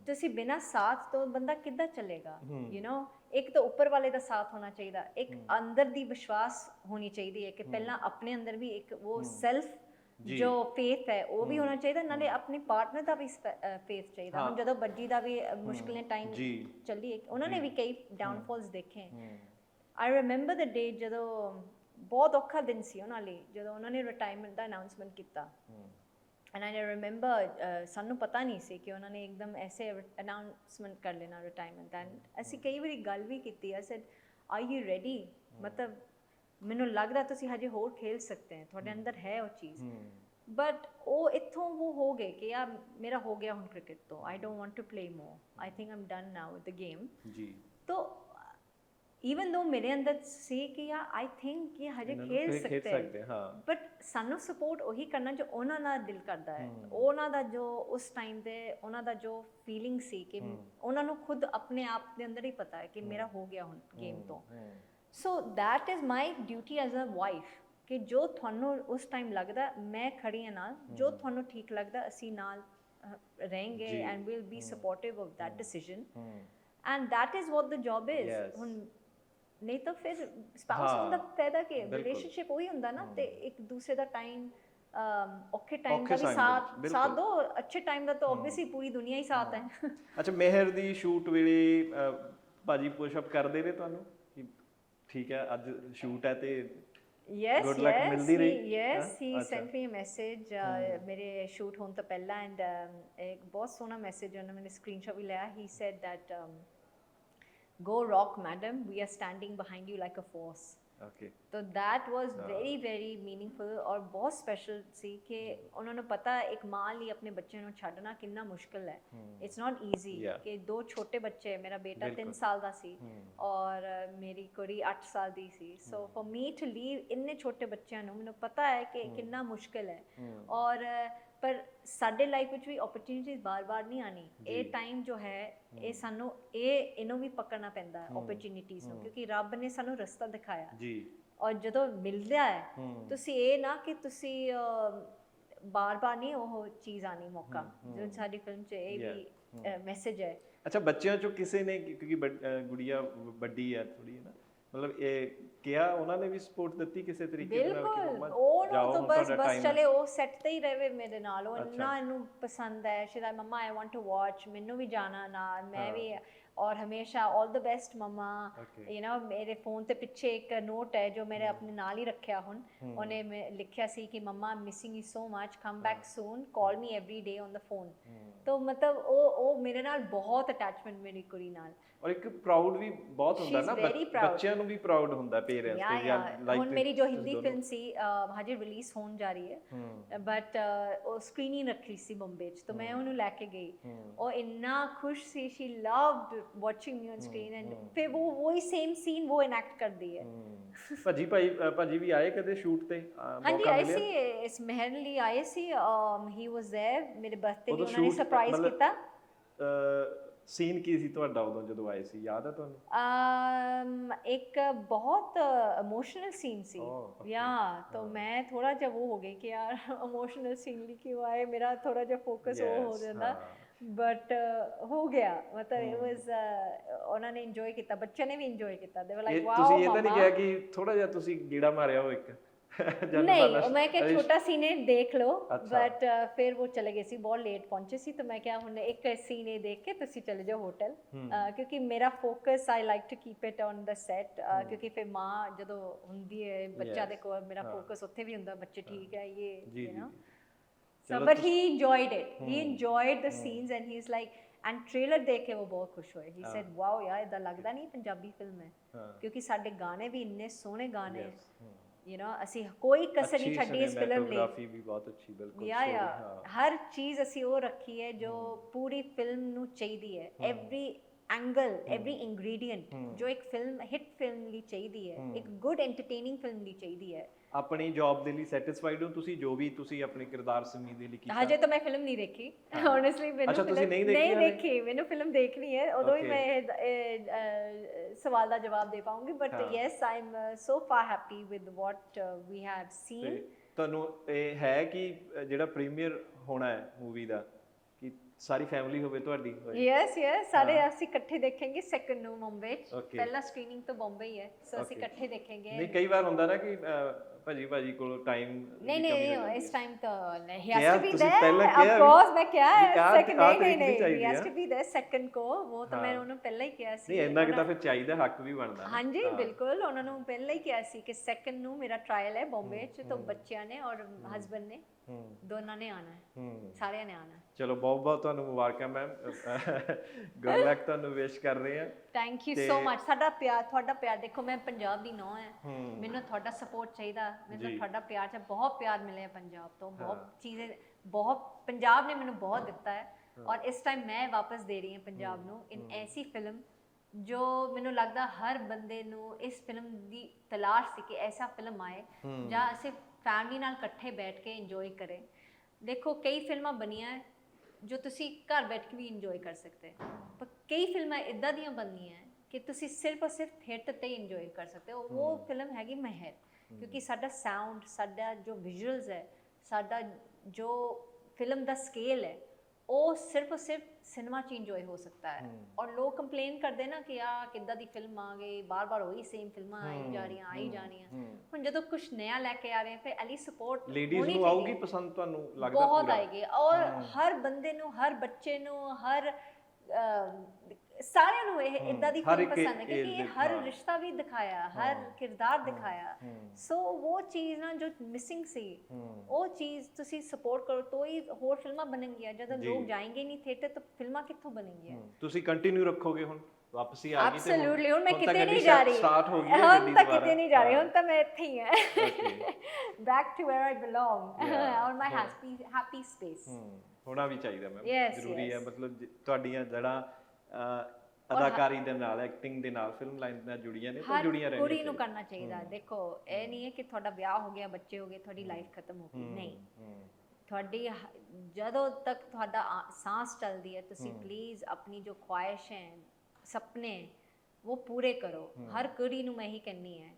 [SPEAKER 1] ਤੁਸੀਂ ਬਿਨਾ ਸਾਥ ਤੋਂ ਬੰਦਾ ਕਿੱਦਾਂ ਚੱਲੇਗਾ? ਯੂ نو ਇੱਕ ਤਾਂ ਉੱਪਰ ਵਾਲੇ ਦਾ ਸਾਥ ਹੋਣਾ ਚਾਹੀਦਾ। ਇੱਕ ਅੰਦਰ ਦੀ ਵਿਸ਼ਵਾਸ ਹੋਣੀ ਚਾਹੀਦੀ ਹੈ ਕਿ ਪਹਿਲਾਂ ਆਪਣੇ ਅੰਦਰ ਵੀ ਇੱਕ ਉਹ ਸੈਲਫ ਜੋ। ਫੇਥ ਹੈ ਉਹ ਵੀ ਹੋਣਾ ਚਾਹੀਦਾ। ਨਾਲੇ ਆਪਣੇ ਪਾਰਟਨਰ ਦਾ ਵੀ ਫੇਥ ਚਾਹੀਦਾ। ਹੁਣ ਜਦੋਂ ਬੱਜੀ ਦਾ ਵੀ ਮੁਸ਼ਕਿਲਾਂ ਟਾਈਮ ਚੱਲੀ ਉਹਨਾਂ ਨੇ ਵੀ ਕਈ ਡਾਊਨਫਾਲਸ ਦੇਖੇ। ਆਈ ਰਿਮੈਂਬਰ ਦ ਡੇ ਜਦੋਂ ਬਹੁਤ ਔਖਾ ਦਿਨ ਸੀ ਉਹਨਾਂ ਲਈ ਜਦੋਂ ਉਹਨਾਂ ਨੇ ਰਿਟਾਇਰਮੈਂਟ ਦਾ ਅਨਾਉਂਸਮੈਂਟ ਕੀਤਾ। ਐਂਡ ਆਈ ਰਿਮੈਂਬਰ ਸਾਨੂੰ ਪਤਾ ਨਹੀਂ ਸੀ ਕਿ ਉਹਨਾਂ ਨੇ ਇੱਕਦਮ ਐਸੇ ਅਨਾਉਂਸਮੈਂਟ ਕਰ ਲੈਣਾ ਰਿਟਾਇਰਮੈਂਟ ਐਂਡ ਅਸੀਂ ਕਈ ਵਾਰੀ ਗੱਲ ਵੀ ਕੀਤੀ ਆ ਸੈਡ ਆਰ ਯੂ ਰੈਡੀ ਮਤਲਬ ਮੈਨੂੰ ਲੱਗਦਾ ਤੁਸੀਂ ਹਜੇ ਹੋਰ ਖੇਲ ਸਕਦੇ ਹੋ ਤੁਹਾਡੇ ਅੰਦਰ ਹੈ ਉਹ ਚੀਜ਼ ਬਟ ਉਹ ਇੱਥੋਂ ਉਹ ਹੋ ਗਏ ਕਿ ਯਾਰ ਮੇਰਾ ਹੋ ਗਿਆ ਹੁਣ ਕ੍ਰਿਕਟ ਤੋਂ I don't want to play more I think I'm done now with the game
[SPEAKER 2] ਜੀ
[SPEAKER 1] तो ਇਵਨ ਦੋ ਮੇਰੇ ਅੰਦਰ ਸੀ ਕਿ ਯਾ ਆਈ ਥਿੰਕ ਕਿ ਹਜੇ ਖੇਡ ਸਕਦੇ ਹੈ। ਬਟ ਸਾਨੂੰ ਸਪੋਰਟ ਉਹੀ ਕਰਨਾ ਜੋ ਉਹਨਾਂ ਦਾ ਦਿਲ ਕਰਦਾ ਹੈ। ਉਹਨਾਂ ਦਾ ਜੋ ਉਸ ਟਾਈਮ ਤੇ ਉਹਨਾਂ ਦਾ ਜੋ ਫੀਲਿੰਗ ਸੀ ਕਿ ਉਹਨਾਂ ਨੂੰ ਖੁਦ ਆਪਣੇ ਆਪ ਦੇ ਅੰਦਰ ਹੀ ਪਤਾ ਹੈ ਕਿ ਮੇਰਾ ਹੋ। ਗਿਆ ਹੁਣ ਗੇਮ ਤੋਂ। So that is my duty as a wife ਕਿ ਜੋ ਤੁਹਾਨੂੰ ਉਸ ਟਾਈਮ ਲੱਗਦਾ ਮੈਂ ਖੜੀ ਹਾਂ ਨਾਲ। ਜੋ ਤੁਹਾਨੂੰ ਠੀਕ ਲੱਗਦਾ ਅਸੀਂ ਨਾਲ
[SPEAKER 2] ਜੀ।
[SPEAKER 1] And will be supportive of that decision ਐਂਡ that is what the job is
[SPEAKER 2] Yes.
[SPEAKER 1] ਹੁਣ ਨਹੀਂ ਤਾਂ ਫਿਰ ਸਪਾਊਸ
[SPEAKER 2] ਹਾਂ,
[SPEAKER 1] ਹੁੰਦਾ ਫਾਇਦਾ ਕੀ
[SPEAKER 2] ਬਿਲਕੁਲ।
[SPEAKER 1] ਰਿਲੇਸ਼ਨਸ਼ਿਪ ਉਹੀ ਹੁੰਦਾ ਨਾ ਤੇ ਇੱਕ ਦੂਸਰੇ ਦਾ ਟਾਈਮ ਔਖੇ ਟਾਈਮ
[SPEAKER 2] ਔਖੇ
[SPEAKER 1] ਦਾ ਵੀ
[SPEAKER 2] time
[SPEAKER 1] ਸਾਥ
[SPEAKER 2] ਵਿੱਚ,
[SPEAKER 1] ਸਾਥ
[SPEAKER 2] ਬਿਲਕੁਲ।
[SPEAKER 1] ਦੋ ਅੱਛੇ ਟਾਈਮ ਦਾ ਤਾਂ ਆਬਵੀਅਸਲੀ ਪੂਰੀ ਦੁਨੀਆ ਹੀ ਸਾਥ ਹੈ।
[SPEAKER 2] ਅੱਛਾ ਮਿਹਰ ਦੀ ਸ਼ੂਟ ਵੇਲੇ ਅਹ, ਭਾਜੀ ਪੁਸ਼ ਅਪ ਕਰਦੇ ਨੇ ਤੁਹਾਨੂੰ? ਕਿ ਠੀਕ ਹੈ ਅੱਜ ਸ਼ੂਟ ਹੈ ਤੇ
[SPEAKER 1] yes
[SPEAKER 2] Good luck ਮਿਲਦੀ ਰਹੀ? ਹਾਂ,
[SPEAKER 1] he
[SPEAKER 2] ਅੱਛਾ।
[SPEAKER 1] sent me a message uh, ਮੇਰੇ ਸ਼ੂਟ ਹੋਣ ਤੋਂ ਪਹਿਲਾਂ ਐਂਡ ਇੱਕ ਬਹੁਤ ਸੋਹਣਾ ਮੈਸੇਜ ਉਹਨੇ ਮੈਨੂੰ ਸਕਰੀਨਸ਼ਾਟ ਵੀ ਲਿਆ। Said that um, go rock madam. We are standing behind you like a force.
[SPEAKER 2] Okay
[SPEAKER 1] ਤੋ that was very very meaningful ਔਰ ਬਹੁਤ ਸਪੈਸ਼ਲ ਸੀ ਕਿ ਉਹਨਾਂ ਨੂੰ ਪਤਾ ਇੱਕ ਮਾਂ ਲਈ ਆਪਣੇ ਬੱਚੇ ਨੂੰ ਛੱਡਣਾ ਕਿੰਨਾ ਮੁਸ਼ਕਲ ਹੈ ਇਟਸ ਨਾਟ ਈਜ਼ੀ. ਕਿ ਦੋ ਛੋਟੇ ਬੱਚੇ ਮੇਰਾ ਬੇਟਾ 3
[SPEAKER 2] ਬਿਲਕੁਲ।
[SPEAKER 1] ਸਾਲ ਦਾ ਸੀ ਔਰ ਮੇਰੀ ਕੁੜੀ 8 ਸਾਲ ਦੀ ਸੀ so for me to leave ਇੰਨੇ ਛੋਟੇ ਬੱਚਿਆਂ ਨੂੰ ਮੈਨੂੰ ਪਤਾ ਹੈ ਕਿ ਕਿੰਨਾ ਮੁਸ਼ਕਲ ਹੈ ਔਰ ਪਰ ਸਾਡੇ ਲਾਈਫ ਵਿੱਚ ਵੀ ਓਪਰਚ्युनिटीज ਬਾਰ-ਬਾਰ ਨਹੀਂ ਆਣੀ ਇਹ ਟਾਈਮ ਜੋ ਹੈ ਇਹ ਸਾਨੂੰ ਇਹ ਇਹਨੂੰ ਵੀ ਪਕੜਨਾ ਪੈਂਦਾ ਹੈ। ਓਪਰਚ्युनिटीज ਨੂੰ ਕਿਉਂਕਿ ਰੱਬ ਨੇ ਸਾਨੂੰ ਰਸਤਾ ਦਿਖਾਇਆ।
[SPEAKER 2] ਜੀ।
[SPEAKER 1] ਔਰ ਜਦੋਂ ਮਿਲਦਾ ਹੈ ਤੁਸੀਂ ਇਹ ਨਾ ਕਿ ਤੁਸੀਂ ਬਾਰ-ਬਾਰ ਨਹੀਂ ਉਹ ਚੀਜ਼ ਆਣੀ ਮੌਕਾ। ਜੋ ਸਾਡੀ ਫਿਲਮ 'ਚ ਇਹ ਵੀ ਮੈਸੇਜ ਹੈ।
[SPEAKER 2] ਅੱਛਾ ਬੱਚਿਆਂ 'ਚੋਂ ਕਿਸੇ ਨੇ ਕਿਉਂਕਿ ਗੁੜੀਆ ਵੱਡੀ ਹੈ ਥੋੜੀ ਨਾ? ਮਤਲਬ ਇਹ ਕਿਹਾ ਉਹਨਾਂ ਨੇ ਵੀ ਸਪੋਰਟ ਦਿੱਤੀ ਕਿਸੇ ਤਰੀਕੇ ਦੇ ਨਾਲ ਕਿ
[SPEAKER 1] ਬਿਲਕੁਲ
[SPEAKER 2] ਮੰਮਾ
[SPEAKER 1] ਉਹ
[SPEAKER 2] ਜਾਓ
[SPEAKER 1] ਨੂੰ ਤਾਂ
[SPEAKER 2] ਹੁਣ
[SPEAKER 1] ਬਸ
[SPEAKER 2] ਤੁਹਾਡਾ
[SPEAKER 1] ਬਸ
[SPEAKER 2] time
[SPEAKER 1] ਚਲੇ ਉਹ ਸੈੱਟ ਤੇ ਹੀ ਰਹੇ ਮੇਰੇ ਨਾਲ ਉਹ
[SPEAKER 2] ਅੱਛਾ।
[SPEAKER 1] ਇੰਨਾ ਇਹਨੂੰ ਪਸੰਦ ਹੈ ਸ਼ਿਦਾ mama I want to watch ਮੈਨੂੰ ਵੀ ਜਾਣਾ ਨਾਲ ਮੈਂ ਵੀ ਔਰ ਹਮੇਸ਼ਾ 올 the best mama
[SPEAKER 2] Okay.
[SPEAKER 1] You know ਮੇਰੇ ਫੋਨ ਤੇ ਪਿੱਛੇ ਇੱਕ ਨੋਟ ਹੈ ਜੋ ਮੇਰੇ ਆਪਣੇ ਨਾਲ ਹੀ ਰੱਖਿਆ ਹੁਣ ਉਹਨੇ ਮੈਂ ਲਿਖਿਆ ਸੀ ਕਿ mama missing you so much come back soon call me every day on the phone ਤਾਂ ਮਤਲਬ ਉਹ ਉਹ ਮੇਰੇ ਨਾਲ ਬਹੁਤ ਅਟੈਚਮੈਂਟ ਮੇਰੀ ਕੁੜੀ ਨਾਲ
[SPEAKER 2] ਔਰ ਇੱਕ ਪ੍ਰਾਊਡ ਵੀ ਬਹੁਤ ਹੁੰਦਾ
[SPEAKER 1] She's
[SPEAKER 2] ਨਾ
[SPEAKER 1] very
[SPEAKER 2] ਬੱਚ-
[SPEAKER 1] proud.
[SPEAKER 2] ਬੱਚਿਆਂ ਨੂੰ ਵੀ ਪ੍ਰਾਊਡ ਹੁੰਦਾ ਪੇਰੈਂਟਸ
[SPEAKER 1] ਯਾ
[SPEAKER 2] ਤੇ
[SPEAKER 1] ਯਾ
[SPEAKER 2] ਜਾਂ ਲਾਈਕ
[SPEAKER 1] ਹੁਣ ਮੇਰੀ ਜੋ ਹਿੰਦੀ ਫਿਲਮ ਸੀ ਅਹ, ਹਜੇ ਰਿਲੀਜ਼ ਹੋਣ ਜਾ ਰਹੀ ਹੈ ਬਟ ਉਹ ਸਕਰੀਨਿੰਗ ਰੱਖੀ ਸੀ ਬੰਬੇ 'ਚ ਤਾਂ ਮੈਂ ਉਹਨੂੰ ਲੈ ਕੇ ਗਈ ਉਹ ਇੰਨਾ ਖੁਸ਼ ਸੀ she loved watching me on screen and ਫਿਰ ਉਹ ਵਹੀ ਸੇਮ ਸੀਨ ਉਹ ਇਨੈਕਟ ਕਰਦੀ ਹੈ
[SPEAKER 2] ਭਾਜੀ ਭਾਈ ਅਹ, ਭਾਜੀ ਵੀ ਆਏ ਕਦੇ ਸ਼ੂਟ ਤੇ ਅਹ,
[SPEAKER 1] ਹਾਂਜੀ
[SPEAKER 2] ਮੌਕਾ
[SPEAKER 1] ਆਏ
[SPEAKER 2] ਮਿਲਿਆ
[SPEAKER 1] ਸੀ ਇਸ ਮਹਿਰ ਲਈ ਆਏ ਸੀ ਹੀ ਵਾਸ देयर ਮੇਰੇ ਬਰਥਡੇ ਲਈ
[SPEAKER 2] ਉਦੋਂ
[SPEAKER 1] ਉਹਨਾਂ ਨੇ
[SPEAKER 2] shoot
[SPEAKER 1] ਸਰਪ੍ਰਾਈਜ਼
[SPEAKER 2] ਮਤਲਬ-
[SPEAKER 1] ਕੀਤਾ
[SPEAKER 2] ਸੀਨ ਕੀ ਸੀ ਤੁਹਾਡਾ ਉਦੋਂ ਜਦੋਂ ਆਏ ਸੀ? ਯਾਦ ਆ ਤੁਹਾਨੂੰ?
[SPEAKER 1] ਅਮ ਇੱਕ ਬਹੁਤ ਇਮੋਸ਼ਨਲ ਸੀਨ ਸੀ।
[SPEAKER 2] Oh, okay.
[SPEAKER 1] ਯਾ ਤਾਂ oh. ਮੈਂ ਥੋੜਾ ਜਿਹਾ ਉਹ ਹੋ ਗਈ ਕਿ ਯਾਰ ਇਮੋਸ਼ਨਲ ਸੀਨ ਲਈ ਕਿਉਂ ਆਏ? ਮੇਰਾ ਥੋੜਾ ਜਿਹਾ ਫੋਕਸ ਉਹ ਹੋ
[SPEAKER 2] Yes,
[SPEAKER 1] ਜਾਂਦਾ।
[SPEAKER 2] ਹਾਂ।
[SPEAKER 1] ਬਟ ਹੋ ਗਿਆ। ਮਤਲਬ ਇਟ ਵਾਸ hmm. ਉਹਨਾਂ ਨੇ ਇੰਜੋਏ ਕੀਤਾ। ਬੱਚੇ ਨੇ ਵੀ ਇੰਜੋਏ ਕੀਤਾ। ਦੇ
[SPEAKER 2] ਵਰ
[SPEAKER 1] ਲਾਈਕ ਇਹ ਵਾਓ
[SPEAKER 2] ਤੁਸੀਂ ਇਹ ਤਾਂ ਨਹੀਂ ਕਿਹਾ ਕਿ ਥੋੜਾ ਜਿਹਾ ਤੁਸੀਂ ਗੀੜਾ ਮਾਰਿਆ ਹੋ ਇੱਕ? ਜਦ
[SPEAKER 1] ਨਹੀਂ
[SPEAKER 2] ਸਾਡਾ-
[SPEAKER 1] ਮੈਂ ਕਿਹਾ ਛੋਟਾ ਸੀਨ ਹੈ ਦੇਖ ਲਓ
[SPEAKER 2] ਅੱਛਾ।
[SPEAKER 1] ਬਟ ਫਿਰ ਉਹ ਚਲੇ ਗਏ ਸੀ ਬਹੁਤ ਲੇਟ ਪਹੁੰਚੇ ਸੀ ਤਾਂ ਮੈਂ ਕਿਹਾ ਹੁਣ ਇੱਕ ਸੀਨ ਇਹ ਦੇਖ ਕੇ ਤੁਸੀਂ ਚਲੇ ਜਾਓ ਹੋਟਲ ਕਿਉਂਕਿ ਮੇਰਾ focus I like to keep it on the set ਕਿਉਂਕਿ ਫਿਰ ਮਾਂ ਜਦੋਂ ਹੁੰਦੀ ਹੈ ਬੱਚਾ ਦੇ ਕੋਲ ਮੇਰਾ ਫੋਕਸ ਉੱਥੇ ਵੀ ਹੁੰਦਾ ਬੱਚੇ ਠੀਕ ਦੇਖ ਕੇ ਉਹ ਬਹੁਤ ਖੁਸ਼ ਹੋਏ ਯਾਰ ਇਦਾਂ ਲੱਗਦਾ ਨਹੀਂ ਪੰਜਾਬੀ ਫਿਲਮ ਹਾਂ ਕਿਉਂਕਿ ਸਾਡੇ ਗਾਣੇ ਵੀ ਇੰਨੇ ਸੋਹਣੇ ਗਾਣੇ ਯੂ نو ਅਸੀਂ ਕੋਈ ਕਸਰ ਨਹੀਂ ਛੱਡੀ ਇਸ ਫਿਲਮ ਲਈ।
[SPEAKER 2] cinematography ਵੀ ਬਹੁਤ ਅੱਛੀ ਬਿਲਕੁਲ
[SPEAKER 1] ਯਾ ਯਾ। ਹਰ ਚੀਜ਼ ਅਸੀਂ ਉਹ ਰੱਖੀ ਹੈ ਜੋ ਪੂਰੀ ਫਿਲਮ ਨੂੰ ਚਾਹੀਦੀ ਹੈ। ਐਵਰੀ ਐਂਗਲ ਐਵਰੀ ਇੰਗਰੀਡੀਐਂਟ ਜੋ ਇੱਕ ਫਿਲਮ ਹਿੱਟ ਫਿਲਮ ਲਈ ਚਾਹੀਦੀ ਹੈ ਇੱਕ ਗੁੱਡ ਐਂਟਰਟੇਨਿੰਗ ਫਿਲਮ ਲਈ ਚਾਹੀਦੀ ਹੈ।
[SPEAKER 2] ਆਪਣੀ ਜੌਬ ਦੇ ਲਈ ਸੈਟੀਸਫਾਈਡ ਹੋ ਤੁਸੀਂ ਜੋ ਵੀ ਤੁਸੀਂ ਆਪਣੇ ਕਿਰਦਾਰ ਸਮੀ ਦੇ ਲਈ ਕੀਤਾ
[SPEAKER 1] ਹਜੇ ਤਾਂ ਮੈਂ ਫਿਲਮ ਨਹੀਂ ਦੇਖੀ ਓਨੈਸਟਲੀ ਮੈਨੂੰ
[SPEAKER 2] ਅੱਛਾ, ਤੁਸੀਂ ਨਹੀਂ ਦੇਖੀ
[SPEAKER 1] ਨਹੀਂ? ਦੇਖੀ ਮੈਨੂੰ ਫਿਲਮ ਦੇਖਣੀ ਹੈ ਉਦੋਂ ਹੀ. ਮੈਂ ਇਹ- ਸਵਾਲ ਦਾ ਜਵਾਬ ਦੇ ਪਾਉਂਗੀ but. Yes I am so far happy with what we
[SPEAKER 2] have
[SPEAKER 1] seen
[SPEAKER 2] ਤੁਹਾਨੂੰ ਇਹ ਹੈ ਕਿ ਜਿਹੜਾ ਪ੍ਰੀਮੀਅਰ ਹੋਣਾ ਹੈ ਮੂਵੀ ਦਾ ਕਿ ਸਾਰੀ ਫੈਮਿਲੀ ਹੋਵੇ ਤੁਹਾਡੀ?
[SPEAKER 1] ਯੈਸ ਯੈਸ ਸਾਰੇ ਅਸੀਂ ਇਕੱਠੇ ਦੇਖਾਂਗੇ ਸੈਕੰਡ ਨੂੰ ਮੁੰਬਈ. ਪਹਿਲਾ ਸਕਰੀਨਿੰਗ ਤਾਂ ਬੰਬਈ ਹੈ ਸੋ ਅਸੀਂ. ਇਕੱਠੇ ਦੇਖਾਂਗੇ
[SPEAKER 2] ਨਹੀਂ ਕਈ ਵਾਰ ਹੁੰਦਾ ਨਾ ਕਿ ਭਾਜੀ ਭਾਜੀ ਕੋਲ ਟਾਈਮ
[SPEAKER 1] ਨਹੀਂ ਨਹੀਂ ਇਸ ਟਾਈਮ ਤਾਂ ਨਹੀਂ
[SPEAKER 2] ਕਿਹਾ,
[SPEAKER 1] ਹੈਸ ਟੂ ਬੀ
[SPEAKER 2] ਤੁਸੀਂ
[SPEAKER 1] देयर
[SPEAKER 2] ਪਹਿਲਾਂ
[SPEAKER 1] ऑफ
[SPEAKER 2] ਕਿਹਾ ਵੀ-
[SPEAKER 1] ਕੋਰਸ ਮੈਂ ਕਿਹਾ
[SPEAKER 2] ਵੀ ਆਹ-
[SPEAKER 1] ਸੈਕੰਡ
[SPEAKER 2] ਆਹ
[SPEAKER 1] ਨਹੀਂ ਨਹੀਂ
[SPEAKER 2] ਤਰੀਕ ਨਹੀਂ
[SPEAKER 1] ਨਹੀਂ
[SPEAKER 2] ਚਾਹੀਦੀ
[SPEAKER 1] ਹੈਸ
[SPEAKER 2] ਆ।
[SPEAKER 1] ਟੂ ਬੀ देयर ਸੈਕੰਡ ਕੋ ਉਹ ਤਾਂ ਮੈਂ ਉਹਨੂੰ ਪਹਿਲਾਂ ਹੀ ਕਿਹਾ ਸੀ
[SPEAKER 2] ਨਹੀਂ ਇੰਨਾ ਕਿ ਤਾਂ
[SPEAKER 1] ਉਹਨਾਂ-
[SPEAKER 2] ਫਿਰ ਚਾਹੀਦਾ ਹੱਕ ਵੀ ਬਣਦਾ ਨਾ।
[SPEAKER 1] ਹਾਂਜੀ
[SPEAKER 2] ਹਾਂ।
[SPEAKER 1] ਬਿਲਕੁਲ ਉਹਨਾਂ ਨੂੰ ਪਹਿਲਾਂ ਹੀ ਕਿਹਾ ਸੀ ਕਿ ਸੈਕੰਡ ਨੂੰ ਮੇਰਾ ਟ੍ਰਾਇਲ ਹੈ ਬੰਬੇ 'ਚ ਤਾਂ ਬੱਚਿਆਂ ਨੇ ਔਰ ਹਸਬੰਡ ਨੇ
[SPEAKER 2] ਹੂੰ
[SPEAKER 1] ਦੋਨਾਂ ਨੇ ਆਣਾ ਹੈ
[SPEAKER 2] ਹੂੰ
[SPEAKER 1] ਸਾਰਿਆਂ ਨੇ ਆਣਾ ਹੈ
[SPEAKER 2] ਚਲੋ ਬਹੁਤ ਬਹੁਤ ਤੁਹਾਨੂੰ ਮੁਬਾਰਕਾਂ ਮੈਮ ਗੁੱਡ ਲੱਕ ਤੁਹਾਨੂੰ ਵਿਸ਼ ਕਰ ਰਹੇ ਹਾਂ
[SPEAKER 1] ਥੈਂਕ ਯੂ ਸੋ ਮਚ ਸਾਡਾ ਪਿਆਰ ਤੁਹਾਡਾ ਪਿਆਰ ਦੇਖੋ ਮੈਂ ਪੰਜਾਬ ਦੀ ਨੌ ਹੈ। ਮੈਨੂੰ ਤੁਹਾਡਾ ਸਪੋਰਟ ਚਾਹੀਦਾ। ਮੈਨੂੰ। ਤੁਹਾਡਾ ਪਿਆਰ ਚ ਬਹੁਤ ਪਿਆਰ ਮਿਲਿਆ ਪੰਜਾਬ ਤੋਂ। ਬਹੁਤ ਚੀਜ਼ਾਂ ਬਹੁਤ ਪੰਜਾਬ ਨੇ ਮੈਨੂੰ ਬਹੁਤ ਦਿੱਤਾ ਹੈ। ਔਰ ਇਸ ਟਾਈਮ ਮੈਂ ਵਾਪਸ ਦੇ ਰਹੀ ਹਾਂ ਪੰਜਾਬ ਨੂੰ ਇਨ ਐਸੀ ਫਿਲਮ ਜੋ ਮੈਨੂੰ ਲੱਗਦਾ ਹਰ ਬੰਦੇ ਨੂੰ ਇਸ ਫਿਲਮ ਦੀ ਤਲਾਸ਼ ਸੀ ਕਿ ਐਸਾ ਫਿਲਮ ਆਏ ਜਾਂ ਅਸੀਂ ਫੈਮਿਲੀ ਨਾਲ ਇਕੱਠੇ ਬੈਠ ਕੇ ਇੰਜੋਏ ਕਰੇ। ਦੇਖੋ ਕਈ ਫਿਲਮਾਂ ਬਣੀਆਂ ਜੋ ਤੁਸੀਂ ਘਰ ਬੈਠ ਕੇ ਵੀ ਇੰਜੋਏ ਕਰ ਸਕਦੇ। ਹੋ। ਪਰ ਕਈ ਫਿਲਮਾਂ ਇਦਾਂ ਦੀਆਂ ਬਣਦੀਆਂ ਕਿ ਤੁਸੀਂ ਸਿਰਫ ਔਰ ਸਿਰਫ ਥੀਏਟਰ ਤੇ ਇੰਜੋਏ ਕਰ ਸਕਦੇ ਹੋ। ਉਹ ਫਿਲਮ ਹੈਗੀ ਮਹਿਰ ਕਿਉਂਕਿ ਸਾਡਾ ਸਾਊਂਡ ਸਾਡਾ ਜੋ ਵਿਜ਼ੂਅਲਸ ਹੈ ਸਾਡਾ ਜੋ ਫਿਲਮ ਦਾ ਸਕੇਲ ਹੈ ਉਹ ਸਿਰਫ ਸਿਰਫ ਸਿਨੇਮਾ 'ਚ ਇੰਜੋਏ ਹੋ ਸਕਦਾ ਹੈ। ਔਰ ਲੋਕ ਕੰਪਲੇਨ ਕਰਦੇ ਨਾ ਕਿ ਆ ਕਿੱਦਾਂ ਦੀ ਫਿਲਮ ਆ ਗਈ ਬਾਰ-ਬਾਰ ਉਹੀ ਸੇਮ ਫਿਲਮਾਂ ਆਈ ਜਾ ਰਹੀਆਂ ਆਈ ਜਾ ਰਹੀਆਂ। ਹੁਣ ਜਦੋਂ ਕੁਝ ਨया ਲੈ ਕੇ ਆ ਰਹੇ ਫਿਰ ਐਲੀ ਸਪੋਰਟ
[SPEAKER 2] ਲੇਡੀਜ਼ ਨੂੰ ਆਊਗੀ ਪਸੰਦ ਤੁਹਾਨੂੰ ਲੱਗਦਾ
[SPEAKER 1] ਬਹੁਤ ਆਏਗੀ। ਔਰ ਹਰ ਬੰਦੇ ਨੂੰ ਹਰ ਬੱਚੇ ਨੂੰ ਹਰ ਸਾਰਿਆਂ ਨੂੰ ਇਹ ਇਦਾਂ ਦੀ ਫਿਲਮ ਪਸੰਦ ਹੈ ਕਿਉਂਕਿ ਹਰ। ਰਿਸ਼ਤਾ ਵੀ ਦਿਖਾਇਆ ਹਰ ਕਿਰਦਾਰ ਦਿਖਾਇਆ। ਸੋ ਉਹ ਚੀਜ਼ ਨਾ ਜੋ ਮਿਸਿੰਗ ਸੀ ਉਹ ਚੀਜ਼ ਤੁਸੀਂ ਸਪੋਰਟ ਕਰੋ ਤਾਂ ਹੀ ਹੋਰ ਫਿਲਮਾਂ ਬਣਨਗੀਆਂ ਜਦੋਂ ਲੋਕ ਜਾਏंगे ਨਹੀਂ ਥੀਏਟਰ ਤਾਂ ਫਿਲਮਾਂ ਕਿੱਥੋਂ ਬਣਨਗੀਆਂ?
[SPEAKER 2] ਤੁਸੀਂ ਕੰਟੀਨਿਊ ਰੱਖੋਗੇ ਹੁਣ? ਵਾਪਸੀ ਆ ਗਈ
[SPEAKER 1] ਐਬਸੋਲੂਟਲੀ ਹੁਣ ਮੈਂ
[SPEAKER 2] ਤਾਂ
[SPEAKER 1] ਕਿਤੇ ਨਹੀਂ ਜਾ ਰਹੀ।
[SPEAKER 2] ਸਟਾਰਟ ਹੋ ਗਈ ਹੈ
[SPEAKER 1] ਹੁਣ ਤਾਂ ਕਿਤੇ ਨਹੀਂ ਜਾ ਰਹੀ ਹੁਣ ਤਾਂ ਮੈਂ ਇੱਥੇ ਹੀ ਹਾਂ. Back to where I
[SPEAKER 2] belong.
[SPEAKER 1] ਔਰ ਮਾਈ ਹੈਪੀ ਹੈਪੀ ਸਪੇਸ
[SPEAKER 2] ਹੋਣਾ ਵੀ ਚਾਹੀਦਾ ਮੈਮ।
[SPEAKER 1] Yes,
[SPEAKER 2] ਜ਼ਰੂਰੀ ਹੈ
[SPEAKER 1] yes.
[SPEAKER 2] ਮਤਲਬ ਜ- ਤੁਹਾਡੀਆਂ ਜੜਾਂ ਅਹ, ਅਦਾਕਾਰੀ ਦੇ ਨਾਲ ਐਕਟਿੰਗ ਦੇ ਨਾਲ ਫਿਲਮ ਲਾਈਨ ਨਾਲ ਜੁੜੀਆਂ ਨੇ ਤਾਂ
[SPEAKER 1] ਹਰ
[SPEAKER 2] ਜੁੜੀਆਂ ਰਹਿਣੀਆਂ
[SPEAKER 1] ਕੁੜੀ ਨੂੰ
[SPEAKER 2] ਚਾਹੀਦੀਆਂ।
[SPEAKER 1] ਕਰਨਾ ਚਾਹੀਦਾ। ਦੇਖੋ ਇਹ ਨਹੀਂ ਹੈ ਕਿ ਤੁਹਾਡਾ ਵਿਆਹ ਹੋ ਗਿਆ ਬੱਚੇ ਹੋ ਗਏ ਤੁਹਾਡੀ ਲਾਈਫ ਖਤਮ ਹੋ ਗਈ। ਨਹੀਂ। ਤੁਹਾਡੀ ਹ- ਜਦੋਂ ਤੱਕ ਤੁਹਾਡਾ ਆ- ਸਾਹ ਚੱਲਦੀ ਹੈ ਤੁਸੀਂ ਪਲੀਜ਼ ਆਪਣੀ ਜੋ ਖੁਆਇਸ਼ ਹੈ ਸੁਪਨੇ ਉਹ ਪੂਰੇ ਕਰੋ। ਹਰ ਕੁੜੀ ਨੂੰ ਮੈਂ ਹੀ ਕਹਿੰਨੀ ਹੈ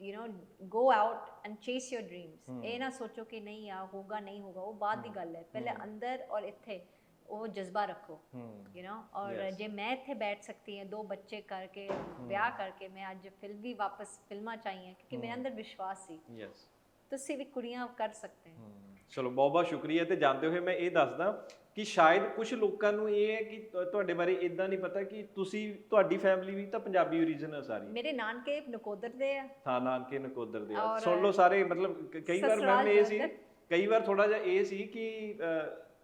[SPEAKER 1] you know go out and chase your dreams ये ना सोचो कि नहीं आ होगा नहीं होगा वो बाद की hmm. गल है। hmm. पहले अंदर और इतने वो
[SPEAKER 2] जज्बा
[SPEAKER 1] रखो hmm. यू नो और जे मैं इतने बैठ सकती हूँ दो बच्चे करके ब्याह करके मैं आज फ़िल्म भी वापस फिल्मा चाहिए क्योंकि मेरे अंदर
[SPEAKER 2] विश्वास
[SPEAKER 1] सी तो सिर्फ़ कुड़ियाँ कर सकते हैं।
[SPEAKER 2] ਚਲੋ ਬਹੁਤ ਬਹੁਤ ਸ਼ੁਕਰੀਆ ਤੇ ਜਾਂਦੇ ਹੋਏ ਮੈਂ ਇਹ ਦੱਸਦਾ ਕਿ ਸ਼ਾਇਦ ਕੁਝ ਲੋਕਾਂ ਨੂੰ ਇਹ ਹੈ ਕਿ ਤੁ- ਤੁਹਾਡੇ ਬਾਰੇ ਇਦਾਂ ਨਹੀਂ ਪਤਾ ਕਿ ਤੁਸੀਂ ਤੁਹਾਡੀ ਫੈਮਿਲੀ ਵੀ ਤਾਂ ਪੰਜਾਬੀ ਓਰੀਜਨ ਹੈ ਸਾਰੀ।
[SPEAKER 1] ਮੇਰੇ ਨਾਨਕੇ ਨਕੋਦਰ ਦੇ ਆ।
[SPEAKER 2] ਥਾਂ ਨਾਨਕੇ ਨਕੋਦਰ ਦੇ ਆ।
[SPEAKER 1] ਔਰ
[SPEAKER 2] ਸੁਣ ਲਓ ਸਾਰੇ ਮਤਲਬ ਕ- ਕਈ ਵਾਰ
[SPEAKER 1] ਸਸੁਰਾਲ
[SPEAKER 2] ਮੈਮ ਇਹ ਸੀ
[SPEAKER 1] ਜਲੰਧਰ।
[SPEAKER 2] ਕਈ ਵਾਰ ਥੋੜਾ ਜਿਹਾ ਇਹ ਸੀ ਕਿ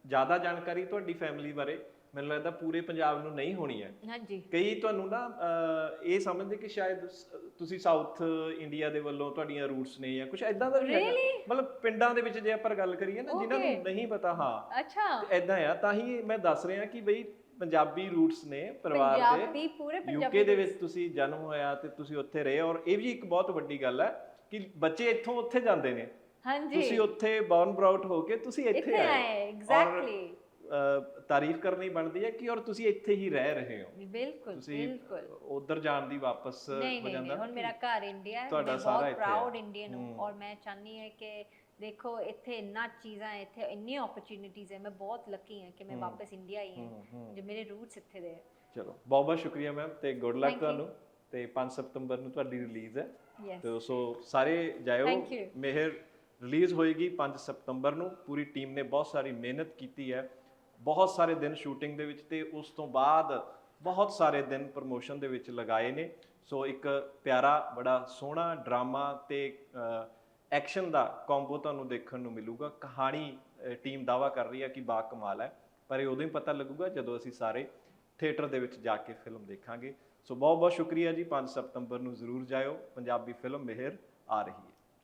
[SPEAKER 2] ਜ਼ਿਆਦਾ ਜਾਣਕਾਰੀ ਤੁਹਾਡੀ ਫੈਮਿਲੀ ਬਾਰੇ। ਮੈਨੂੰ ਲੱਗਦਾ ਪੂਰੇ ਪੰਜਾਬ ਨੂੰ ਨਹੀਂ ਹੋਣੀ ਹੈ।
[SPEAKER 1] ਹਾਂਜੀ।
[SPEAKER 2] ਕਈ ਤੁਹਾਨੂੰ ਨਾ ਅਹ, ਇਹ ਸਮਝਦੇ ਕਿ ਸ਼ਾਇਦ ਸ- ਤੁਸੀਂ ਸਾਊਥ ਇੰਡੀਆ ਦੇ ਵੱਲੋਂ ਤੁਹਾਡੀਆਂ ਰੂਟਸ ਨੇ ਜਾਂ ਕੁਝ ਐਦਾਂ ਦਾ ਵੀ ਹੈਗਾ।
[SPEAKER 1] Really?
[SPEAKER 2] ਮਤਲਬ ਪਿੰਡਾਂ ਦੇ ਵਿੱਚ ਜੇ ਆਪਾਂ ਗੱਲ ਕਰੀਏ ਨਾ ਜਿਨ੍ਹਾਂ ਨੂੰ
[SPEAKER 1] Okay.
[SPEAKER 2] ਨਹੀਂ ਪਤਾ ਹਾਂ।
[SPEAKER 1] ਅੱਛਾ।
[SPEAKER 2] ਐਦਾਂ ਆ ਤਾਂ ਹੀ ਮੈਂ ਦੱਸ ਰਿਹਾ ਕਿ ਬਈ ਪੰਜਾਬੀ ਰੂਟਸ ਨੇ ਪਰਿਵਾਰ
[SPEAKER 1] ਪੰਜਾਬੀ
[SPEAKER 2] ਦੇ
[SPEAKER 1] ਪੂਰੇ
[SPEAKER 2] ਯੂਕੇ
[SPEAKER 1] ਪੰਜਾਬੀ
[SPEAKER 2] ਦੇ ਵਿੱਚ ਤੁਸੀਂ ਜਨਮ ਹੋਇਆ ਤੇ ਤੁਸੀਂ ਉੱਥੇ ਰਹੇ ਔਰ ਇਹ ਵੀ ਇੱਕ ਬਹੁਤ ਵੱਡੀ ਗੱਲ ਹੈ ਕਿ ਬੱਚੇ ਇੱਥੋਂ ਉੱਥੇ ਜਾਂਦੇ ਨੇ।
[SPEAKER 1] ਹਾਂਜੀ।
[SPEAKER 2] ਤੁਸੀਂ ਉੱਥੇ ਬੌਰਨ ਬਰਾਊਟ ਹੋ ਕੇ ਤੁਸੀਂ ਇੱਥੇ
[SPEAKER 1] ਇੱਥੇ
[SPEAKER 2] ਆਏ।
[SPEAKER 1] ਆਏ ਐਗਜ਼ੈਕਟਲੀ
[SPEAKER 2] ਤਾਰੀਫ ਕਰਨੀ ਬਣਦੀ ਹੈ ਕਿ ਔਰ ਤੁਸੀਂ ਇੱਥੇ ਹੀ ਰਹਿ ਰਹੇ ਹੋ?
[SPEAKER 1] ਬਿਲਕੁਲ ਬਿਲਕੁਲ।
[SPEAKER 2] ਉਧਰ ਜਾਣ ਦੀ ਵਾਪਸ ਹੋ ਜਾਂਦਾ?
[SPEAKER 1] ਹੁਣ ਮੇਰਾ ਘਰ ਇੰਡੀਆ ਹੈ
[SPEAKER 2] ਤੁਹਾਡਾ ਸਾਰਾ ਇੱਥੇ
[SPEAKER 1] ਪ੍ਰਾਊਡ ਇੰਡੀਅਨ ਹਾਂ ਔਰ ਮੈਂ ਚਾਹਨੀ ਹੈ ਕਿ ਦੇਖੋ ਇੱਥੇ ਇੰਨਾ ਚੀਜ਼ਾਂ ਇੱਥੇ ਇੰਨੀ ਓਪਰਚ्युनिटीज ਹੈ ਮੈਂ ਬਹੁਤ ਲੱਕੀ ਹਾਂ ਕਿ ਮੈਂ ਵਾਪਸ ਇੰਡੀਆ ਆਈ ਹਾਂ ਜੇ ਮੇਰੇ ਰੂਟਸ ਇੱਥੇ ਦੇ
[SPEAKER 2] ਚਲੋ ਬਹੁਤ ਬਹੁਤ ਸ਼ੁਕਰੀਆ ਮੈਮ ਤੇ ਗੁੱਡ ਲੱਕ ਤੁਹਾਨੂੰ ਤੇ 5 ਸਤੰਬਰ ਨੂੰ ਤੁਹਾਡੀ ਰਿਲੀਜ਼ ਹੈ। ਤੇ ਸੋ ਸਾਰੇ ਜਾਇਓ ਮਿਹਰ ਰਿਲੀਜ਼ ਹੋਏਗੀ 5 ਸਤੰਬਰ ਨੂੰ ਪੂਰੀ ਟੀਮ ਨੇ ਬਹੁਤ ਸਾਰੀ ਮਿਹਨਤ ਕੀਤੀ ਹੈ। ਬਹੁਤ ਸਾਰੇ ਦਿਨ ਸ਼ੂਟਿੰਗ ਦੇ ਵਿੱਚ ਤੇ ਉਸ ਤੋਂ ਬਾਅਦ ਬਹੁਤ ਸਾਰੇ ਦਿਨ ਪ੍ਰਮੋਸ਼ਨ ਦੇ ਵਿੱਚ ਲਗਾਏ ਨੇ। ਸੋ ਇੱਕ ਪਿਆਰਾ, ਬੜਾ ਸੋਹਣਾ ਡਰਾਮਾ ਤੇ ਐਕਸ਼ਨ ਦਾ ਕੰਬੋ ਤੁਹਾਨੂੰ ਦੇਖਣ ਨੂੰ ਮਿਲੂਗਾ। ਕਹਾਣੀ ਟੀਮ ਦਾਵਾ ਕਰ ਰਹੀ ਹੈ ਕਿ ਬਾ ਕਮਾਲ ਹੈ। ਪਰ ਇਹ ਉਦੋਂ ਹੀ ਪਤਾ ਲੱਗੂਗਾ ਜਦੋਂ ਅਸੀਂ ਸਾਰੇ ਥੀਏਟਰ ਦੇ ਵਿੱਚ ਜਾ ਕੇ ਫਿਲਮ ਦੇਖਾਂਗੇ। ਸੋ ਬਹੁਤ ਬਹੁਤ ਸ਼ੁਕਰੀਆ ਜੀ। 5 ਸਤੰਬਰ ਨੂੰ ਜ਼ਰੂਰ ਜਾਇਓ। ਪੰਜਾਬੀ ਫਿਲਮ ਮਿਹਰ ਆ ਰਹੀ ਹੈ।